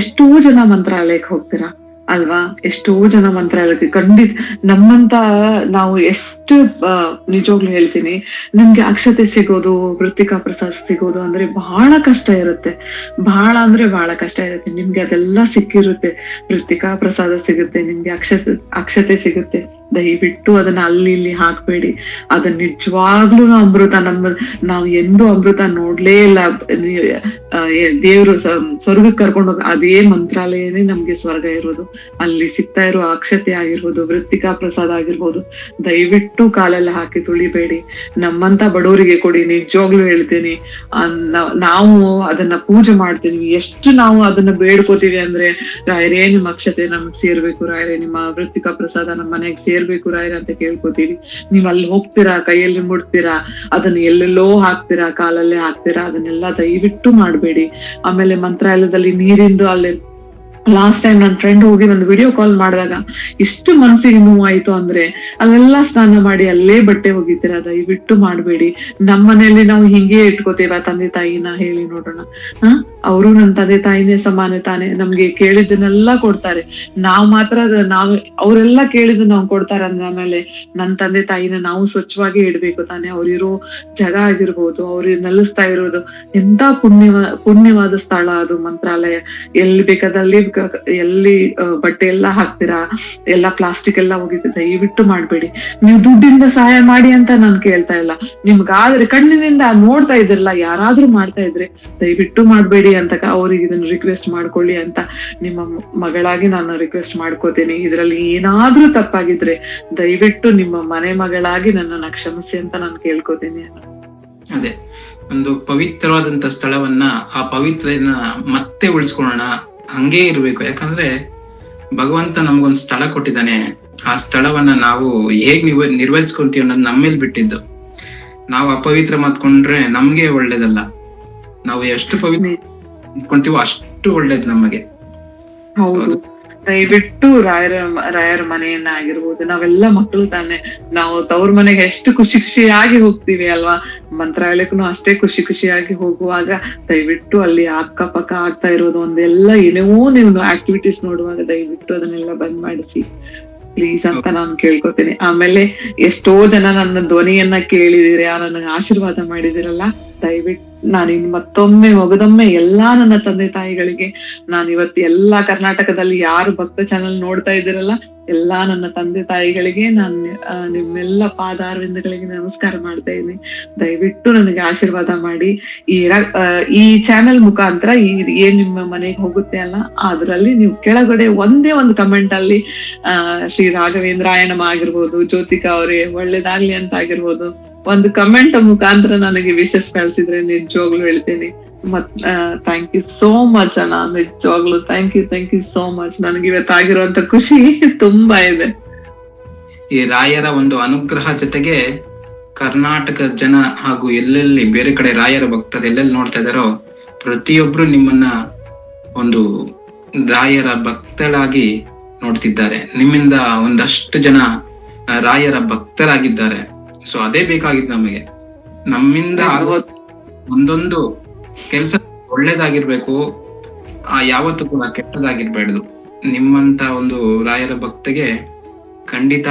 ಎಷ್ಟೋ ಜನ ಮಂತ್ರಾಲಯಕ್ಕೆ ಹೋಗ್ತೀರಾ? ಅಲ್ವಾ? ಎಷ್ಟೋ ಜನ ಮಂತ್ರಾಲಯಕ್ಕೆ ಖಂಡಿತ ನಮ್ಮಂತ ನಾವು ಎಷ್ಟು ನಿಜವಾಗ್ಲೂ ಹೇಳ್ತೀನಿ. ನಿಮ್ಗೆ ಅಕ್ಷತೆ ಸಿಗೋದು ವೃತ್ತಿಕಾ ಪ್ರಸಾದ ಸಿಗೋದು ಅಂದ್ರೆ ಬಹಳ ಕಷ್ಟ ಇರುತ್ತೆ. ಬಹಳ ಅಂದ್ರೆ ಬಹಳ ಕಷ್ಟ ಇರುತ್ತೆ. ನಿಮ್ಗೆ ಅದೆಲ್ಲ ಸಿಕ್ಕಿರುತ್ತೆ. ವೃತ್ತಿಕಾ ಪ್ರಸಾದ ಸಿಗುತ್ತೆ, ನಿಮ್ಗೆ ಅಕ್ಷತೆ ಅಕ್ಷತೆ ಸಿಗುತ್ತೆ. ದಯವಿಟ್ಟು ಅದನ್ನ ಅಲ್ಲಿ ಇಲ್ಲಿ ಹಾಕ್ಬೇಡಿ. ಅದನ್ನ ನಿಜವಾಗ್ಲೂ ಅಮೃತ ನಮ್ಮ ನಾವು ಎಂದೂ ಅಮೃತ ನೋಡ್ಲೇ ಇಲ್ಲ. ದೇವರು ಸ್ವರ್ಗಕ್ಕೆ ಕರ್ಕೊಂಡು ಹೋಗ, ಅದೇ ಮಂತ್ರಾಲಯನೇ ನಮ್ಗೆ ಸ್ವರ್ಗ ಇರೋದು. ಅಲ್ಲಿ ಸಿಗ್ತಾ ಇರೋ ಅಕ್ಷತೆ ಆಗಿರ್ಬೋದು ವೃತ್ತಿಕಾ ಪ್ರಸಾದ ಆಗಿರ್ಬೋದು. ದಯವಿಟ್ಟು ಕಾಲೆಲ್ಲ ಹಾಕಿ ತುಳಿಬೇಡಿ. ನಮ್ಮಂತ ಬಡವರಿಗೆ ಕೊಡಿ, ನಿಜವಾಗ್ಲೂ ಹೇಳ್ತೀನಿ. ನಾವು ಅದನ್ನ ಪೂಜೆ ಮಾಡ್ತೀವಿ. ಎಷ್ಟು ನಾವು ಅದನ್ನ ಬೇಡ್ಕೋತೀವಿ ಅಂದ್ರೆ, ರಾಯರೇ ನಿಮ್ಮ ಅಕ್ಷತೆ ನಮಗ್ ಸೇರ್ಬೇಕು, ರಾಯರೇ ನಿಮ್ಮ ವೃತ್ತಿಕ ಪ್ರಸಾದ ನಮ್ಮ ಮನೆಗ್ ಸೇರ್ಬೇಕು, ರಾಯರೇ ಅಂತ ಕೇಳ್ಕೋತೀವಿ. ನೀವ್ ಅಲ್ಲಿ ಹೋಗ್ತೀರಾ, ಕೈಯಲ್ಲಿ ಮುಡ್ತೀರಾ ಅದನ್ನ ಎಲ್ಲೆಲ್ಲೋ ಹಾಕ್ತೀರಾ, ಕಾಲಲ್ಲೇ ಹಾಕ್ತೀರಾ, ಅದನ್ನೆಲ್ಲ ದಯವಿಟ್ಟು ಮಾಡ್ಬೇಡಿ. ಆಮೇಲೆ ಮಂತ್ರಾಲಯದಲ್ಲಿ ನೀರಿಂದು ಅಲ್ಲಿ ಲಾಸ್ಟ್ ಟೈಮ್ ನನ್ನ ಫ್ರೆಂಡ್ ಹೋಗಿ ಒಂದು ವಿಡಿಯೋ ಕಾಲ್ ಮಾಡಿದಾಗ ಇಷ್ಟು ಮೂವ್ ಆಯ್ತು ಅಂದ್ರೆ ಅಲ್ಲೆಲ್ಲ ಸ್ನಾನ ಮಾಡಿ ಅಲ್ಲೇ ಬಟ್ಟೆ ಹೋಗಿದ್ದೀರ ದಯವಿಟ್ಟು ಮಾಡಬೇಡಿ. ನಮ್ಮ ಮನೆಯಲ್ಲಿ ನಾವು ಹಿಂಗೆ ಇಟ್ಕೋತೇವ ತಂದೆ ತಾಯಿನ ಹೇಳಿ ನೋಡೋಣ. ಹ? ಅವರು ನನ್ನ ತಂದೆ ತಾಯಿನೇ ಸಮಾನ ತಾನೆ, ನಮ್ಗೆ ಕೇಳಿದ್ದನ್ನೆಲ್ಲ ಕೊಡ್ತಾರೆ. ನಾವ್ ಮಾತ್ರ ನಾವ್ ಅವರೆಲ್ಲ ಕೇಳಿದ್ದು ನಾವು ಕೊಡ್ತಾರೆ ಅಂದ್ಮೇಲೆ ನನ್ನ ತಂದೆ ತಾಯಿನ ನಾವು ಸ್ವಚ್ಛವಾಗಿ ಇಡ್ಬೇಕು ತಾನೆ. ಅವ್ರಿರೋ ಜಾಗ ಆಗಿರ್ಬೋದು ಅವ್ರ ನೆಲೆಸ್ತಾ ಇರೋದು ಎಂತ ಪುಣ್ಯವ, ಪುಣ್ಯವಾದ ಸ್ಥಳ ಅದು ಮಂತ್ರಾಲಯ. ಎಲ್ಲಿ ಬೇಕಾದಲ್ಲಿ ಎಲ್ಲಿ ಬಟ್ಟೆ ಎಲ್ಲ ಹಾಕ್ತೀರಾ? ಎಲ್ಲ ಪ್ಲಾಸ್ಟಿಕ್ ಎಲ್ಲ ಹೋಗಿದ್ದ ದಯವಿಟ್ಟು ಮಾಡ್ಬೇಡಿ. ನೀವು ದುಡ್ಡಿಂದ ಸಹಾಯ ಮಾಡಿ ಅಂತ ನಾನು ಕೇಳ್ತಾ ಇಲ್ಲ. ನಿಮ್ಗಾದ್ರೆ ಕಣ್ಣಿನಿಂದ ನೋಡ್ತಾ ಇದ್ರಲ್ಲ, ಯಾರಾದ್ರೂ ಮಾಡ್ತಾ ಇದ್ರೆ ದಯವಿಟ್ಟು ಮಾಡ್ಬೇಡಿ ಅಂತ ಅವ್ರಿಗೆ ಇದನ್ನ ರಿಕ್ವೆಸ್ಟ್ ಮಾಡ್ಕೊಳ್ಳಿ ಅಂತ ನಿಮ್ಮ ಮಗಳಾಗಿ ನಾನು ರಿಕ್ವೆಸ್ಟ್ ಮಾಡ್ಕೋತೀನಿ. ಇದ್ರಲ್ಲಿ ಏನಾದ್ರೂ ತಪ್ಪಾಗಿದ್ರೆ ದಯವಿಟ್ಟು ನಿಮ್ಮ ಮನೆ ಮಗಳಾಗಿ ನನ್ನನ್ನ ಕ್ಷಮಿಸಿ ಅಂತ ನಾನು ಕೇಳ್ಕೊತೀನಿ. ಅದೇ. ಒಂದು ಪವಿತ್ರವಾದಂತ ಸ್ಥಳವನ್ನ, ಆ ಪವಿತ್ರನ ಮತ್ತೆ ಉಳಿಸ್ಕೊಳ್ಳೋಣ. ಹಂಗೇ ಇರ್ಬೇಕು. ಯಾಕಂದ್ರೆ ಭಗವಂತ ನಮ್ಗೊಂದು ಸ್ಥಳ ಕೊಟ್ಟಿದ್ದಾನೆ. ಆ ಸ್ಥಳವನ್ನ ನಾವು ಹೇಗ್ ನಿವ ನಿರ್ವಹಿಸ್ಕೊಂತೀವಿ ಅನ್ನೋದು ನಮ್ಮ ಮೇಲೆ ಬಿಟ್ಟಿದ್ದು. ನಾವು ಅಪವಿತ್ರ ಮಾತ್ಕೊಂಡ್ರೆ ನಮ್ಗೆ ಒಳ್ಳೇದಲ್ಲ. ನಾವು ಎಷ್ಟು ಪವಿತ್ರ ಇಟ್ಕೊಂತೀವೋ ಅಷ್ಟು ಒಳ್ಳೇದು ನಮಗೆ. ಹೌದು. ದಯವಿಟ್ಟು ರಾಯರ ರಾಯರ ಮನೆಯನ್ನ ಆಗಿರ್ಬೋದು ನಾವೆಲ್ಲ ಮಕ್ಕಳು ತಾನೆ. ನಾವು ತವ್ರ ಮನೆಗೆ ಎಷ್ಟು ಖುಷಿ ಖುಷಿಯಾಗಿ ಹೋಗ್ತೀವಿ ಅಲ್ವಾ? ಮಂತ್ರಾಲಯಕ್ಕೂ ಅಷ್ಟೇ ಖುಷಿ ಖುಷಿಯಾಗಿ ಹೋಗುವಾಗ ದಯವಿಟ್ಟು ಅಲ್ಲಿ ಅಕ್ಕಪಕ್ಕ ಆಗ್ತಾ ಇರೋದು ಒಂದೆಲ್ಲ ಏನೇವೋ ನೀವು ಆಕ್ಟಿವಿಟೀಸ್ ನೋಡುವಾಗ ದಯವಿಟ್ಟು ಅದನ್ನೆಲ್ಲ ಬಂದ್ ಮಾಡಿಸಿ. ಪ್ಲೀಸ್ ಅಂತ ನಾನು ಕೇಳ್ಕೊತೀನಿ. ಆಮೇಲೆ ಎಷ್ಟೋ ಜನ ನನ್ನ ಧ್ವನಿಯನ್ನ ಕೇಳಿದಿರಿ ನನಗೆ ಆಶೀರ್ವಾದ ಮಾಡಿದಿರಲ್ಲ. ದಯವಿಟ್ಟು ನಾನು ಇನ್ ಮತ್ತೊಮ್ಮೆ ಒಗದೊಮ್ಮೆ ಎಲ್ಲಾ ನನ್ನ ತಂದೆ ತಾಯಿಗಳಿಗೆ ನಾನು ಇವತ್ತು ಎಲ್ಲಾ ಕರ್ನಾಟಕದಲ್ಲಿ ಯಾರು ಭಕ್ತ ಚಾನಲ್ ನೋಡ್ತಾ ಇದ್ದೀರಲ್ಲ, ಎಲ್ಲಾ ನನ್ನ ತಂದೆ ತಾಯಿಗಳಿಗೆ ನಾನು ನಿಮ್ಮೆಲ್ಲ ಪಾದಾರವಿಂದಗಳಿಗೆ ನಮಸ್ಕಾರ ಮಾಡ್ತಾ ಇದ್ದೀನಿ. ದಯವಿಟ್ಟು ನನಗೆ ಆಶೀರ್ವಾದ ಮಾಡಿ. ಈ ಈ ಚಾನೆಲ್ ಮುಖಾಂತರ ಈ ಏನ್ ನಿಮ್ಮ ಮನೆಗೆ ಹೋಗುತ್ತೆ ಅಲ್ಲ, ಅದ್ರಲ್ಲಿ ನೀವು ಕೆಳಗಡೆ ಒಂದೇ ಒಂದು ಕಮೆಂಟ್ ಅಲ್ಲಿ ಶ್ರೀ ರಾಘವೇಂದ್ರಾಯಣಂ ಆಗಿರ್ಬೋದು, ಜ್ಯೋತಿಕಾ ಅವರೇ ಒಳ್ಳೇದಾಗ್ಲಿ ಅಂತ ಆಗಿರ್ಬೋದು ಒಂದು ಕಮೆಂಟ್ ಮುಖಾಂತರ ನನಗೆ ವಿಶಸ್ ಕಳ್ಸಿದ್ರೆ ನಿಜವಾಗ್ಲು ಹೇಳ್ತೇನೆ. ಮತ್ ಥ್ಯಾಂಕ್ ಯು ಸೋ ಮಚ್ ಅಣ್ಣ ನಿಜವಾಗ್ಲು thank you thank you so much ನನಗೆ ಇವತ್ತಾಗಿರುವಂತ ಖುಷಿ (laughs) ತುಂಬಾ ಇದೆ. ಈ ರಾಯರ ಒಂದು ಅನುಗ್ರಹ ಜೊತೆಗೆ ಕರ್ನಾಟಕ ಜನ ಹಾಗೂ ಎಲ್ಲೆಲ್ಲಿ ಬೇರೆ ಕಡೆ ರಾಯರ ಭಕ್ತರು ಎಲ್ಲೆಲ್ಲಿ ನೋಡ್ತಾ ಇದಾರೋ ಪ್ರತಿಯೊಬ್ರು ನಿಮ್ಮನ್ನ ಒಂದು ರಾಯರ ಭಕ್ತಳಾಗಿ ನೋಡ್ತಿದ್ದಾರೆ. ನಿಮ್ಮಿಂದ ಒಂದಷ್ಟು ಜನ ರಾಯರ ಭಕ್ತರಾಗಿದ್ದಾರೆ. ಸೊ ಅದೇ ಬೇಕಾಗಿತ್ತು ನಮಗೆ. ನಮ್ಮಿಂದ ಆಗೋ ಒಂದೊಂದು ಕೆಲಸ ಒಳ್ಳೇದಾಗಿರ್ಬೇಕು ಆ ಯಾವತ್ತು ಕೂಡ ಕೆಟ್ಟದಾಗಿರ್ಬೇಡ್ದು. ನಿಮ್ಮಂತ ಒಂದು ರಾಯರ ಭಕ್ತಿಗೆ ಖಂಡಿತ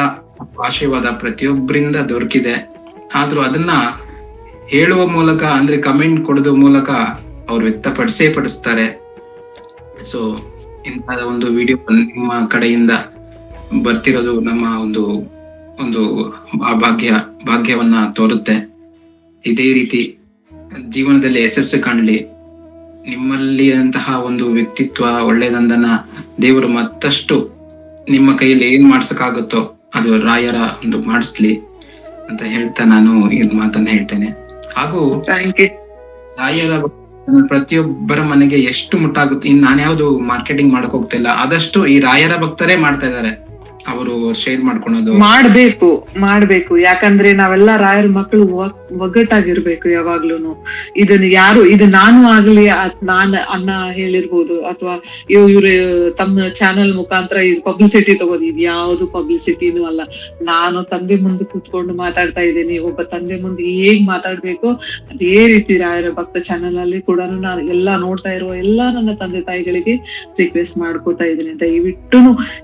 ಆಶೀರ್ವಾದ ಪ್ರತಿಯೊಬ್ಬರಿಂದ ದೊರಕಿದೆ. ಆದ್ರೂ ಅದನ್ನ ಹೇಳುವ ಮೂಲಕ ಅಂದ್ರೆ ಕಮೆಂಟ್ ಕೊಡೋದ ಮೂಲಕ ಅವ್ರು ವ್ಯಕ್ತಪಡಿಸೇ ಪಡಿಸ್ತಾರೆ ಸೊ ಇಂತಹ ಒಂದು ವಿಡಿಯೋ ನಿಮ್ಮ ಕಡೆಯಿಂದ ಬರ್ತಿರೋದು ನಮ್ಮ ಒಂದು ಒಂದು ಆ ಭಾಗ್ಯ ಭಾಗ್ಯವನ್ನ ತೋರುತ್ತೆ. ಇದೇ ರೀತಿ ಜೀವನದಲ್ಲಿ ಯಶಸ್ಸು ಕಾಣಲಿ. ನಿಮ್ಮಲ್ಲಿ ಅಂತಹ ಒಂದು ವ್ಯಕ್ತಿತ್ವ ಒಳ್ಳೆಯದಂದನ್ನ ದೇವರು ಮತ್ತಷ್ಟು ನಿಮ್ಮ ಕೈಯಲ್ಲಿ ಏನ್ ಮಾಡ್ಸಕ್ಕಾಗುತ್ತೋ ಅದು ರಾಯರ ಒಂದು ಮಾಡಿಸ್ಲಿ ಅಂತ ಹೇಳ್ತಾ ನಾನು ಇದು ಮಾತನ್ನ ಹೇಳ್ತೇನೆ. ಹಾಗೂ ರಾಯರ ಪ್ರತಿಯೊಬ್ಬರ ಮನೆಗೆ ಎಷ್ಟು ಮುಟ್ಟಾಗುತ್ತೆ ಇನ್ ನಾನು ಯಾವ್ದು ಮಾರ್ಕೆಟಿಂಗ್ ಮಾಡಕ್ ಹೋಗ್ತಾ ಇಲ್ಲ. ಆದಷ್ಟು ಈ ರಾಯರ ಭಕ್ತರೇ ಮಾಡ್ತಾ ಇದ್ದಾರೆ. ಅವರು ಶೇರ್ ಮಾಡ್ಕೊಳೋದು. ಮಾಡ್ಬೇಕು ಮಾಡ್ಬೇಕು. ಯಾಕಂದ್ರೆ ನಾವೆಲ್ಲ ರಾಯರ ಮಕ್ಕಳು ಒಗ್- ಒಗ್ಗಟ್ಟಾಗಿರ್ಬೇಕು ಯಾವಾಗ್ಲೂನು. ಇದನ್ನ ಯಾರು, ಇದು ನಾನು ಆಗ್ಲಿ ನಾನ್ ಅಣ್ಣ ಹೇಳಿರ್ಬೋದು, ಅಥವಾ ಇವ್ರು, ತಮ್ಮ ಚಾನೆಲ್ ಮುಖಾಂತರ ಇದು ಪಬ್ಲಿಸಿಟಿ ತಗೋದು. ಇದು ಯಾವ್ದು ಪಬ್ಲಿಸಿಟಿನೂ ಅಲ್ಲ. ನಾನು ತಂದೆ ಮುಂದೆ ಕೂತ್ಕೊಂಡು ಮಾತಾಡ್ತಾ ಇದ್ದೀನಿ. ಒಬ್ಬ ತಂದೆ ಮುಂದೆ ಹೇಗ್ ಮಾತಾಡ್ಬೇಕು ಅದೇ ರೀತಿ ರಾಯರ ಭಕ್ತ ಚಾನೆಲ್ ಅಲ್ಲಿ ಕೂಡ ನಾನು ಎಲ್ಲಾ ನೋಡ್ತಾ ಇರುವ ಎಲ್ಲಾ ನನ್ನ ತಂದೆ ತಾಯಿಗಳಿಗೆ ರಿಕ್ವೆಸ್ಟ್ ಮಾಡ್ಕೋತಾ ಇದ್ದೀನಿ ದಯವಿಟ್ಟು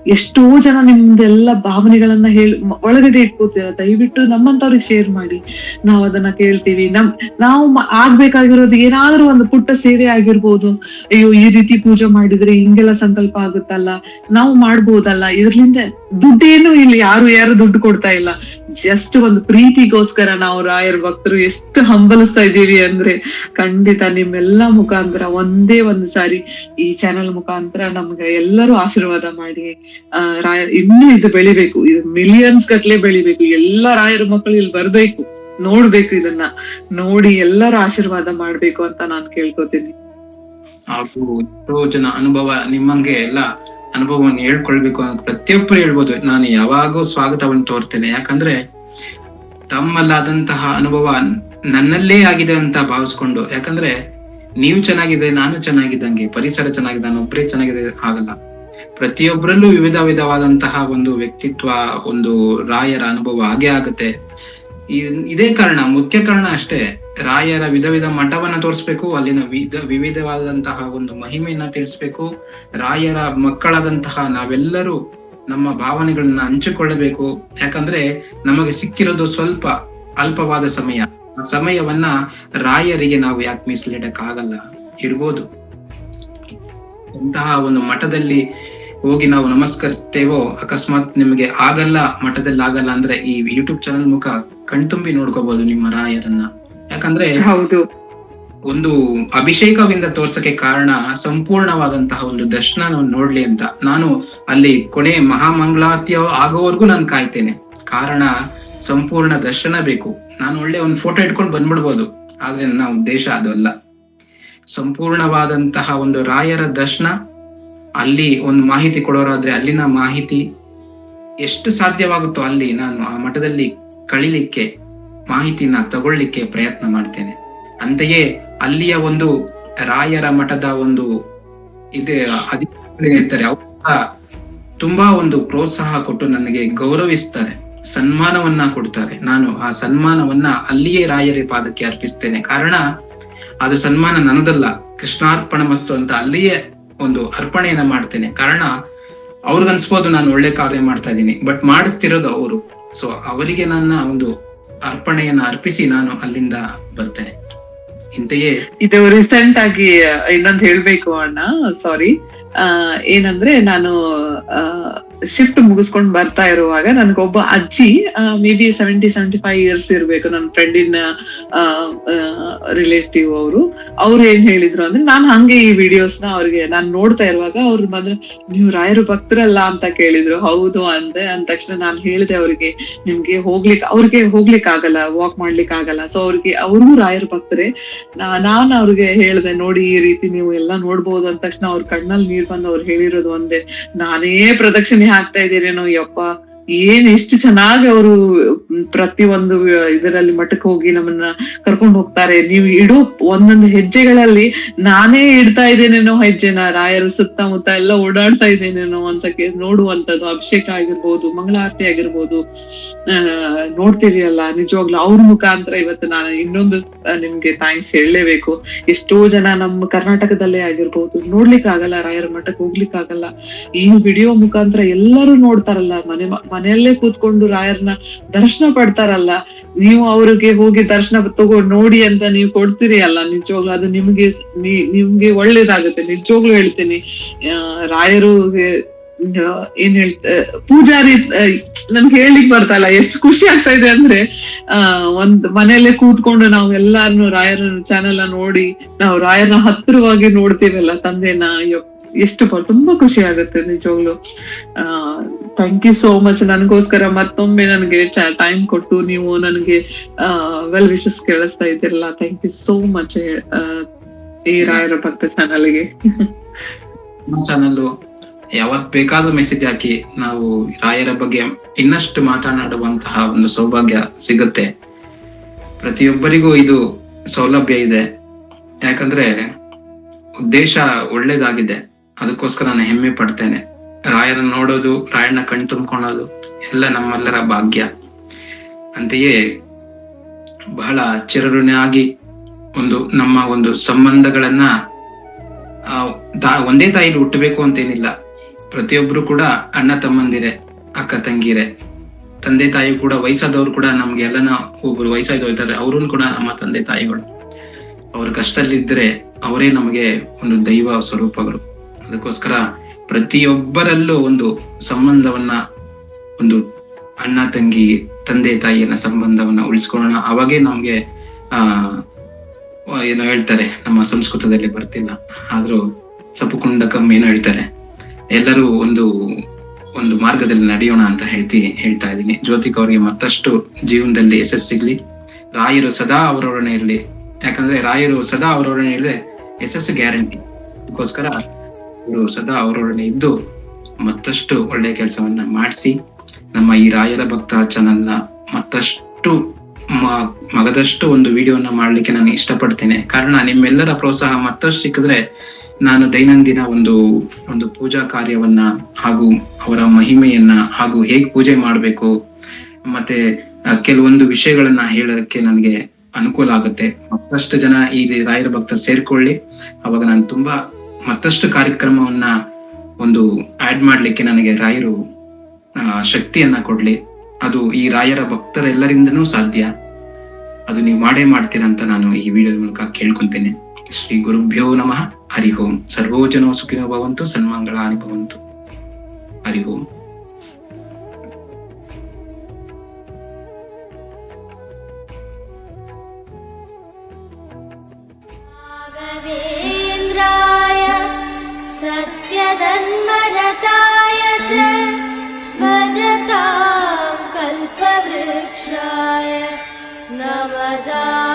ಎಷ್ಟೋ ಜನ ನಿಮ್ದೆಲ್ಲ ಭಾವನೆಗಳನ್ನ ಹೇಳಿ ಒಳಗಡೆ ಇಟ್ಕೋತೀರ? ದಯವಿಟ್ಟು ನಮ್ಮಂತವ್ರಿಗೆ ಶೇರ್ ಮಾಡಿ. ನಾವು ಅದನ್ನ ಕೇಳ್ತೀವಿ. ನಮ್, ನಾವು ಆಗ್ಬೇಕಾಗಿರೋದು ಏನಾದ್ರೂ ಒಂದು ಪುಟ್ಟ ಸೇವೆ ಆಗಿರ್ಬೋದು. ಅಯ್ಯೋ, ಈ ರೀತಿ ಪೂಜೆ ಮಾಡಿದ್ರೆ ಹಿಂಗೆಲ್ಲ ಸಂಕಲ್ಪ ಆಗುತ್ತಲ್ಲ. ನಾವು ಮಾಡ್ಬೋದಲ್ಲ. ಇದ್ರಲಿಂದ ದುಡ್ಡೇನು ಇಲ್ಲಿ. ಯಾರು ಯಾರು ದುಡ್ಡು ಕೊಡ್ತಾ ಇಲ್ಲ. ಜಸ್ಟ್ ಒಂದು ಪ್ರೀತಿಗೋಸ್ಕರ ನಾವು ರಾಯರ್ ಭಕ್ತರು ಎಷ್ಟು ಹಂಬಲಿಸ್ತಾ ಇದ್ದೀವಿ ಅಂದ್ರೆ ಖಂಡಿತ ನಿಮ್ಮೆಲ್ಲ ಮುಖಾಂತರ ಒಂದೇ ಒಂದು ಸಾರಿ ಈ ಚಾನೆಲ್ ಮುಖಾಂತರ ನಮ್ಗೆ ಎಲ್ಲರೂ ಆಶೀರ್ವಾದ ಮಾಡಿ. ಆ ರಾಯ ಇದು ಬೆಳಿಬೇಕು. ಇದು ಮಿಲಿಯನ್ಸ್ ಗಟ್ಲೆ ಬೆಳಿಬೇಕು. ಎಲ್ಲ ರಾಯರ ಮಕ್ಕಳು ಇಲ್ಲಿ ಬರ್ಬೇಕು. ನೋಡ್ಬೇಕು ಇದನ್ನ. ನೋಡಿ ಎಲ್ಲರ ಆಶೀರ್ವಾದ ಮಾಡ್ಬೇಕು ಅಂತ ನಾನು ಕೇಳ್ಕೊತೀನಿ. ಹಾಗೂ ಎಷ್ಟೋ ಜನ ಅನುಭವ, ನಿಮ್ಮಂಗೆ ಎಲ್ಲ ಅನುಭವವನ್ನು ಹೇಳ್ಕೊಳ್ಬೇಕು ಅಂತ ಪ್ರತಿಯೊಬ್ಬರು ಹೇಳ್ಬೋದು. ನಾನು ಯಾವಾಗೂ ಸ್ವಾಗತವನ್ನು ತೋರ್ತೇನೆ. ಯಾಕಂದ್ರೆ ತಮ್ಮಲ್ಲಾದಂತಹ ಅನುಭವ ನನ್ನಲ್ಲೇ ಆಗಿದೆ ಅಂತ ಭಾವಿಸ್ಕೊಂಡು, ಯಾಕಂದ್ರೆ ನೀವು ಚೆನ್ನಾಗಿದೆ, ನಾನು ಚೆನ್ನಾಗಿದ್ದಂಗೆ, ಪರಿಸರ ಚೆನ್ನಾಗಿದೆ, ನಾನು ಒಬ್ಬರೇ ಚೆನ್ನಾಗಿದೆ ಆಗಲ್ಲ ಪ್ರತಿಯೊಬ್ಬರಲ್ಲೂ ವಿವಿಧ ವಿಧವಾದಂತಹ ಒಂದು ವ್ಯಕ್ತಿತ್ವ, ಒಂದು ರಾಯರ ಅನುಭವ ಹಾಗೆ ಆಗುತ್ತೆ. ಇದ್- ಕಾರಣ, ಮುಖ್ಯ ಕಾರಣ ಅಷ್ಟೇ, ರಾಯರ ವಿಧ ವಿಧ ಮಠವನ್ನು ತೋರಿಸ್ಬೇಕು, ಅಲ್ಲಿನ ವಿಧ, ವಿವಿಧವಾದಂತಹ ಒಂದು ಮಹಿಮೆಯನ್ನ ತಿಳಿಸ್ಬೇಕು, ರಾಯರ ಮಕ್ಕಳಾದಂತಹ ನಾವೆಲ್ಲರೂ ನಮ್ಮ ಭಾವನೆಗಳನ್ನ ಹಂಚಿಕೊಳ್ಳಬೇಕು. ಯಾಕಂದ್ರೆ ನಮಗೆ ಸಿಕ್ಕಿರೋದು ಸ್ವಲ್ಪ ಅಲ್ಪವಾದ ಸಮಯ. ಆ ಸಮಯವನ್ನ ರಾಯರಿಗೆ ನಾವು ಯಾಕೆ ಮೀಸಲಿಡಕ್ ಆಗಲ್ಲ ಇಡ್ಬೋದು. ಇಂತಹ ಒಂದು ಮಠದಲ್ಲಿ ಹೋಗಿ ನಾವು ನಮಸ್ಕರಿಸ್ತೇವೋ? ಅಕಸ್ಮಾತ್ ನಿಮಗೆ ಆಗಲ್ಲ ಮಠದಲ್ಲಿ ಆಗಲ್ಲ ಅಂದ್ರೆ ಈ ಯೂಟ್ಯೂಬ್ ಚಾನಲ್ ಮುಖ ಕಣ್ತುಂಬಿ ನೋಡ್ಕೋಬಹುದು ನಿಮ್ಮ ರಾಯರನ್ನ. ಯಾಕಂದ್ರೆ ಹೌದು. ಒಂದು ಅಭಿಷೇಕವಿಂದ ತೋರ್ಸಕ್ಕೆ ಕಾರಣ ಸಂಪೂರ್ಣವಾದಂತಹ ಒಂದು ದರ್ಶನ ನಾವು ನೋಡ್ಲಿ ಅಂತ. ನಾನು ಅಲ್ಲಿ ಕೊನೆ ಮಹಾಮಂಗಳಾರತಿಯ ಆಗೋವರೆಗೂ ನಾನು ಕಾಯ್ತೇನೆ. ಕಾರಣ ಸಂಪೂರ್ಣ ದರ್ಶನ ಬೇಕು. ನಾನು ಒಳ್ಳೆ ಒಂದು ಫೋಟೋ ಇಟ್ಕೊಂಡು ಬಂದ್ಬಿಡ್ಬೋದು. ಆದ್ರೆ ನನ್ನ ಉದ್ದೇಶ ಅದು ಅಲ್ಲ. ಸಂಪೂರ್ಣವಾದಂತಹ ಒಂದು ರಾಯರ ದರ್ಶನ ಅಲ್ಲಿ ಒಂದು ಮಾಹಿತಿ ಕೊಡೋರಾದ್ರೆ ಅಲ್ಲಿನ ಮಾಹಿತಿ ಎಷ್ಟು ಸಾಧ್ಯವಾಗುತ್ತೋ ಅಲ್ಲಿ ನಾನು ಆ ಮಠದಲ್ಲಿ ಕಳಿಲಿಕ್ಕೆ, ಮಾಹಿತಿನ ತಗೊಳ್ಳಿಕ್ಕೆ ಪ್ರಯತ್ನ ಮಾಡ್ತೇನೆ. ಅಂತೆಯೇ ಅಲ್ಲಿಯ ಒಂದು ರಾಯರ ಮಠದ ಒಂದು ಇದೆ ಇರ್ತಾರೆ ಅವರು ತುಂಬಾ ಒಂದು ಪ್ರೋತ್ಸಾಹ ಕೊಟ್ಟು ನನಗೆ ಗೌರವಿಸ್ತಾರೆ, ಸನ್ಮಾನವನ್ನ ಕೊಡ್ತಾರೆ. ನಾನು ಆ ಸನ್ಮಾನವನ್ನ ಅಲ್ಲಿಯೇ ರಾಯರ ಪಾದಕ್ಕೆ ಅರ್ಪಿಸ್ತೇನೆ. ಕಾರಣ ಅದು ಸನ್ಮಾನ ನನ್ನದಲ್ಲ, ಕೃಷ್ಣಾರ್ಪಣ ಮಸ್ತು ಅಂತ ಅಲ್ಲಿಯೇ ಒಂದು ಅರ್ಪಣೆಯನ್ನ ಮಾಡ್ತೇನೆ. ಕಾರಣ ಅವ್ರಿಗನ್ಸ್ಬೋದು ನಾನು ಒಳ್ಳೆ ಕಾರ್ಯ ಮಾಡ್ತಾ ಇದ್ದೀನಿ ಬಟ್ ಮಾಡಿಸ್ತಿರೋದು ಅವರು. ಸೊ ಅವರಿಗೆ ನನ್ನ ಒಂದು ಅರ್ಪಣೆಯನ್ನ ಅರ್ಪಿಸಿ ನಾನು ಅಲ್ಲಿಂದ ಬರ್ತೇನೆ. ಇಂತೆಯೇ ಇದು ರೀಸೆಂಟ್ ಆಗಿ, ಇನ್ನೊಂದು ಹೇಳ್ಬೇಕು ಅಣ್ಣ ಸಾರಿ ಏನಂದ್ರೆ ನಾನು ಶಿಫ್ಟ್ ಮುಗಿಸ್ಕೊಂಡ್ ಬರ್ತಾ ಇರುವಾಗ ನನ್ಗೊಬ್ಬ ಅಜ್ಜಿ maybe seventy seventy five years ಇರ್ಬೇಕು ನನ್ನ ಫ್ರೆಂಡಿನ ರಿಲೇಟಿವ್ ಅವರು. ಅವ್ರು ಏನ್ ಹೇಳಿದ್ರು ಅಂದ್ರೆ, ನಾನು ಹಂಗೆ ಈ ವಿಡಿಯೋಸ್ನ ಅವ್ರಿಗೆ, ನಾನು ನೋಡ್ತಾ ಇರುವಾಗ ಅವ್ರು ಬಂದ್ರೆ, ನೀವು ರಾಯರು ಭಕ್ತರಲ್ಲ ಅಂತ ಕೇಳಿದ್ರು. ಹೌದು ಅಂದೆ. ಅಂದ ತಕ್ಷಣ ನಾನು ಹೇಳಿದೆ ಅವ್ರಿಗೆ, ನಿಮ್ಗೆ ಹೋಗ್ಲಿಕ್ಕೆ ಅವ್ರಿಗೆ ಹೋಗ್ಲಿಕ್ಕೆ ಆಗಲ್ಲ ವಾಕ್ ಮಾಡ್ಲಿಕ್ಕೆ ಆಗಲ್ಲ ಸೊ ಅವ್ರಿಗೆ, ಅವ್ರಿಗೂ ರಾಯರು ಭಕ್ತರೇ. ನಾನು ಅವ್ರಿಗೆ ಹೇಳ್ದೆ, ನೋಡಿ, ಈ ರೀತಿ ನೀವು ಎಲ್ಲ ನೋಡ್ಬೋದು. ಅಂದ ತಕ್ಷಣ ಅವ್ರ ಕಣ್ಣಲ್ಲಿ ನೀರ್ ಬಂದು ಅವ್ರು ಹೇಳಿರೋದು ಒಂದೇ. ನಾನೇ ಪ್ರದಕ್ಷಿಣೆ ಹಾಕ್ತಾ ಇದ್ದೀರೇನೋ ಯಪ್ಪ. ಏನ್ ಎಷ್ಟು ಚೆನ್ನಾಗಿ ಅವರು ಪ್ರತಿ ಒಂದು ಇದರಲ್ಲಿ ಮಠಕ್ಕೆ ಹೋಗಿ ನಮ್ಮನ್ನ ಕರ್ಕೊಂಡು ಹೋಗ್ತಾರೆ. ನೀವು ಇಡೋ ಒಂದೊಂದು ಹೆಜ್ಜೆಗಳಲ್ಲಿ ನಾನೇ ಇಡ್ತಾ ಇದ್ದೇನೇನೋ ಹೆಜ್ಜೆನ, ರಾಯರು ಸುತ್ತಮುತ್ತ ಎಲ್ಲ ಓಡಾಡ್ತಾ ಇದ್ದೇನೇನೋ ಅಂತ ನೋಡುವಂತದ್ದು ಅಭಿಷೇಕ ಆಗಿರ್ಬೋದು, ಮಂಗಳಾರತಿ ಆಗಿರ್ಬೋದು, ಆ ನೋಡ್ತೀವಿ ಅಲ್ಲ ನಿಜವಾಗ್ಲು ಅವ್ರ ಮುಖಾಂತರ ಇವತ್ತು ನಾನು ಇನ್ನೊಂದು ನಿಮ್ಗೆ ಥ್ಯಾಂಕ್ಸ್ ಹೇಳಲೇಬೇಕು. ಎಷ್ಟೋ ಜನ ನಮ್ಮ ಕರ್ನಾಟಕದಲ್ಲೇ ಆಗಿರ್ಬೋದು. ನೋಡ್ಲಿಕ್ಕೆ ಆಗಲ್ಲ ರಾಯರ ಮಠಕ್ಕೆ ಹೋಗ್ಲಿಕ್ಕೆ ಆಗಲ್ಲ ಈ ವಿಡಿಯೋ ಮುಖಾಂತರ ಎಲ್ಲರೂ ನೋಡ್ತಾರಲ್ಲ, ಮನೆ ಮನೆಯಲ್ಲೇ ಕೂತ್ಕೊಂಡು ರಾಯರ್ನ ದರ್ಶನ ಪಡ್ತಾರಲ್ಲ, ನೀವು ಅವ್ರಿಗೆ ಹೋಗಿ ದರ್ಶನ ತಗೊಂಡು ನೋಡಿ ಅಂತ ನೀವು ಕೊಡ್ತೀರಿ ಅಲ್ಲ, ನಿಜವಾಗ್ಲು ಅದು ನಿಮ್ಗೆ ನಿಮ್ಗೆ ಒಳ್ಳೇದಾಗುತ್ತೆ. ನಿಜವಾಗ್ಲು ಹೇಳ್ತೀನಿ ರಾಯರು ಏನ್ ಹೇಳ್ತ ಪೂಜಾರಿ ನನ್ಗೆ ಹೇಳಿಕ್ ಬರ್ತಾ ಇಲ್ಲ, ಎಷ್ಟು ಖುಷಿ ಆಗ್ತಾ ಇದೆ ಅಂದ್ರೆ, ಆ, ಒಂದ್ ಮನೆಯಲ್ಲೇ ಕೂತ್ಕೊಂಡು ನಾವು ಎಲ್ಲಾರನು ರಾಯರ ಚಾನೆಲ್ ನೋಡಿ, ನಾವು ರಾಯರ್ನ ಹತ್ತಿರವಾಗಿ ನೋಡ್ತೀವಲ್ಲ ತಂದೆನ, ಅಯ್ಯೋ ಎಷ್ಟು ತುಂಬಾ ಖುಷಿ ಆಗುತ್ತೆ ನಿಜವಾಗ್ಲು. ಥ್ಯಾಂಕ್ ಯು ಸೋ ಮಚ್ ನನಗೋಸ್ಕರ ಮತ್ತೊಮ್ಮೆ ನನಗೆ ಟೈಮ್ ಕೊಟ್ಟು ನೀವು ನನಗೆ ವೆಲ್ ವಿಶಸ್ ಕೇಳಿಸ್ತಾ ಇದ್ದೀರಲ್ಲ. ಥ್ಯಾಂಕ್ ಯು ಸೋ ಮಚ್ ಈ ರಾಯರ ಭಕ್ತ ಚಾನಲ್ಗೆ. ಚಾನಲ್ ಯಾವತ್ ಬೇಕಾದ್ರೂ ಮೆಸೇಜ್ ಹಾಕಿ ನಾವು ರಾಯರ ಬಗ್ಗೆ ಇನ್ನಷ್ಟು ಮಾತನಾಡುವಂತಹ ಒಂದು ಸೌಭಾಗ್ಯ ಸಿಗುತ್ತೆ. ಪ್ರತಿಯೊಬ್ಬರಿಗೂ ಇದು ಸೌಲಭ್ಯ ಇದೆ. ಯಾಕಂದ್ರೆ ಉದ್ದೇಶ ಒಳ್ಳೇದಾಗಿದೆ. ಅದಕ್ಕೋಸ್ಕರ ನಾನು ಹೆಮ್ಮೆ ಪಡ್ತೇನೆ. ರಾಯರನ್ನ ನೋಡೋದು ರಾಯಣ್ಣ ಕಣ್ ತುಂಬಿಕೊಳ್ಳೋದು, ಎಲ್ಲ ನಮ್ಮೆಲ್ಲರ ಭಾಗ್ಯ. ಅಂತೆಯೇ ಬಹಳ ಚಿರಋಣಿಯಾಗಿ ಒಂದು ನಮ್ಮ ಒಂದು ಸಂಬಂಧಗಳನ್ನ ಒಂದೇ ತಾಯಿಲಿ ಹುಟ್ಟಬೇಕು ಅಂತೇನಿಲ್ಲ. ಪ್ರತಿಯೊಬ್ರು ಕೂಡ ಅಣ್ಣ ತಮ್ಮಂದಿರೆ, ಅಕ್ಕ ತಂಗಿರೆ. ತಂದೆ ತಾಯಿ ಕೂಡ, ವಯಸ್ಸಾದವ್ರು ಕೂಡ ನಮ್ಗೆ ಎಲ್ಲನ ಒಬ್ರು ವಯಸ್ಸಾದವ್ರು ಅವ್ರೂ ಕೂಡ ನಮ್ಮ ತಂದೆ ತಾಯಿಗಳು. ಅವ್ರ ಕಷ್ಟದಲ್ಲಿದ್ರೆ ಅವರೇ ನಮಗೆ ಒಂದು ದೈವ ಸ್ವರೂಪಗಳು. ಅದಕ್ಕೋಸ್ಕರ ಪ್ರತಿಯೊಬ್ಬರಲ್ಲೂ ಒಂದು ಸಂಬಂಧವನ್ನ, ಒಂದು ಅಣ್ಣ, ತಂಗಿ, ತಂದೆ, ತಾಯಿಯನ್ನ ಸಂಬಂಧವನ್ನ ಉಳಿಸ್ಕೊಳ್ಳೋಣ. ಅವಾಗೇ ನಮ್ಗೆ, ಆ, ಏನೋ ಹೇಳ್ತಾರೆ, ನಮ್ಮ ಸಂಸ್ಕೃತದಲ್ಲಿ ಬರ್ತಿಲ್ಲ. ಆದ್ರೂ ಕಮ್ಮಿ ಏನೋ ಹೇಳ್ತಾರೆ. ಎಲ್ಲರೂ ಒಂದು ಒಂದು ಮಾರ್ಗದಲ್ಲಿ ನಡೆಯೋಣ ಅಂತ ಹೇಳ್ತಿ, ಹೇಳ್ತಾ ಇದ್ದೀನಿ. ಜ್ಯೋತಿಕ್ ಅವರಿಗೆ ಮತ್ತಷ್ಟು ಜೀವನದಲ್ಲಿ ಯಶಸ್ಸು ಸಿಗ್ಲಿ. ರಾಯರು ಸದಾ ಅವರೊಡನೆ ಇರಲಿ. ಯಾಕಂದ್ರೆ ರಾಯರು ಸದಾ ಅವರೊಡನೆ ಇರದೆ ಯಶಸ್ಸು ಗ್ಯಾರಂಟಿ. ಅದಕ್ಕೋಸ್ಕರ ಇವರು ಸದಾ ಅವರೊಡನೆ ಇದ್ದು ಮತ್ತಷ್ಟು ಒಳ್ಳೆಯ ಕೆಲಸವನ್ನ ಮಾಡಿಸಿ ನಮ್ಮ ಈ ರಾಯರ ಭಕ್ತ ಚಾನಲ್ನ ಮತ್ತಷ್ಟು ಮಗದಷ್ಟು ಒಂದು ವಿಡಿಯೋನ ಮಾಡ್ಲಿಕ್ಕೆ ನಾನು ಇಷ್ಟಪಡ್ತೇನೆ. ಕಾರಣ ನಿಮ್ಮೆಲ್ಲರ ಪ್ರೋತ್ಸಾಹ ಮತ್ತಷ್ಟು ಸಿಕ್ಕಿದ್ರೆ ನಾನು ದೈನಂದಿನ ಒಂದು ಒಂದು ಪೂಜಾ ಕಾರ್ಯವನ್ನ ಹಾಗೂ ಅವರ ಮಹಿಮೆಯನ್ನ ಹಾಗೂ ಹೇಗೆ ಪೂಜೆ ಮಾಡಬೇಕು ಮತ್ತೆ ಕೆಲವೊಂದು ವಿಷಯಗಳನ್ನ ಹೇಳೋದಕ್ಕೆ ನನಗೆ ಅನುಕೂಲ ಆಗುತ್ತೆ. ಮತ್ತಷ್ಟು ಜನ ಈ ರಾಯರ ಭಕ್ತರು ಸೇರ್ಕೊಳ್ಳಿ. ಅವಾಗ ನಾನು ತುಂಬಾ ಮತ್ತಷ್ಟು ಕಾರ್ಯಕ್ರಮವನ್ನ ಒಂದು ಆಡ್ ಮಾಡ್ಲಿಕ್ಕೆ ನನಗೆ ರಾಯರು ಶಕ್ತಿಯನ್ನ ಕೊಡ್ಲಿ. ಅದು ಈ ರಾಯರ ಭಕ್ತರೆಲ್ಲರಿಂದನೂ ಸಾಧ್ಯ. ಅದು ನೀವು ಮಾಡೇ ಮಾಡ್ತೀರಾ ಅಂತ ನಾನು ಈ ವಿಡಿಯೋ ಮೂಲಕ ಕೇಳ್ಕೊಂತೇನೆ. ಶ್ರೀ ಗುರುಭ್ಯೋ ನಮಃ. ಹರಿ ಓಂ. ಸರ್ವೋ ಜನೋ ಸುಖಿನೋ ಭವಂತು ಸನ್ಮಂಗಳ ಅನುಭವಂತು ಹರಿ ಓಂ. The.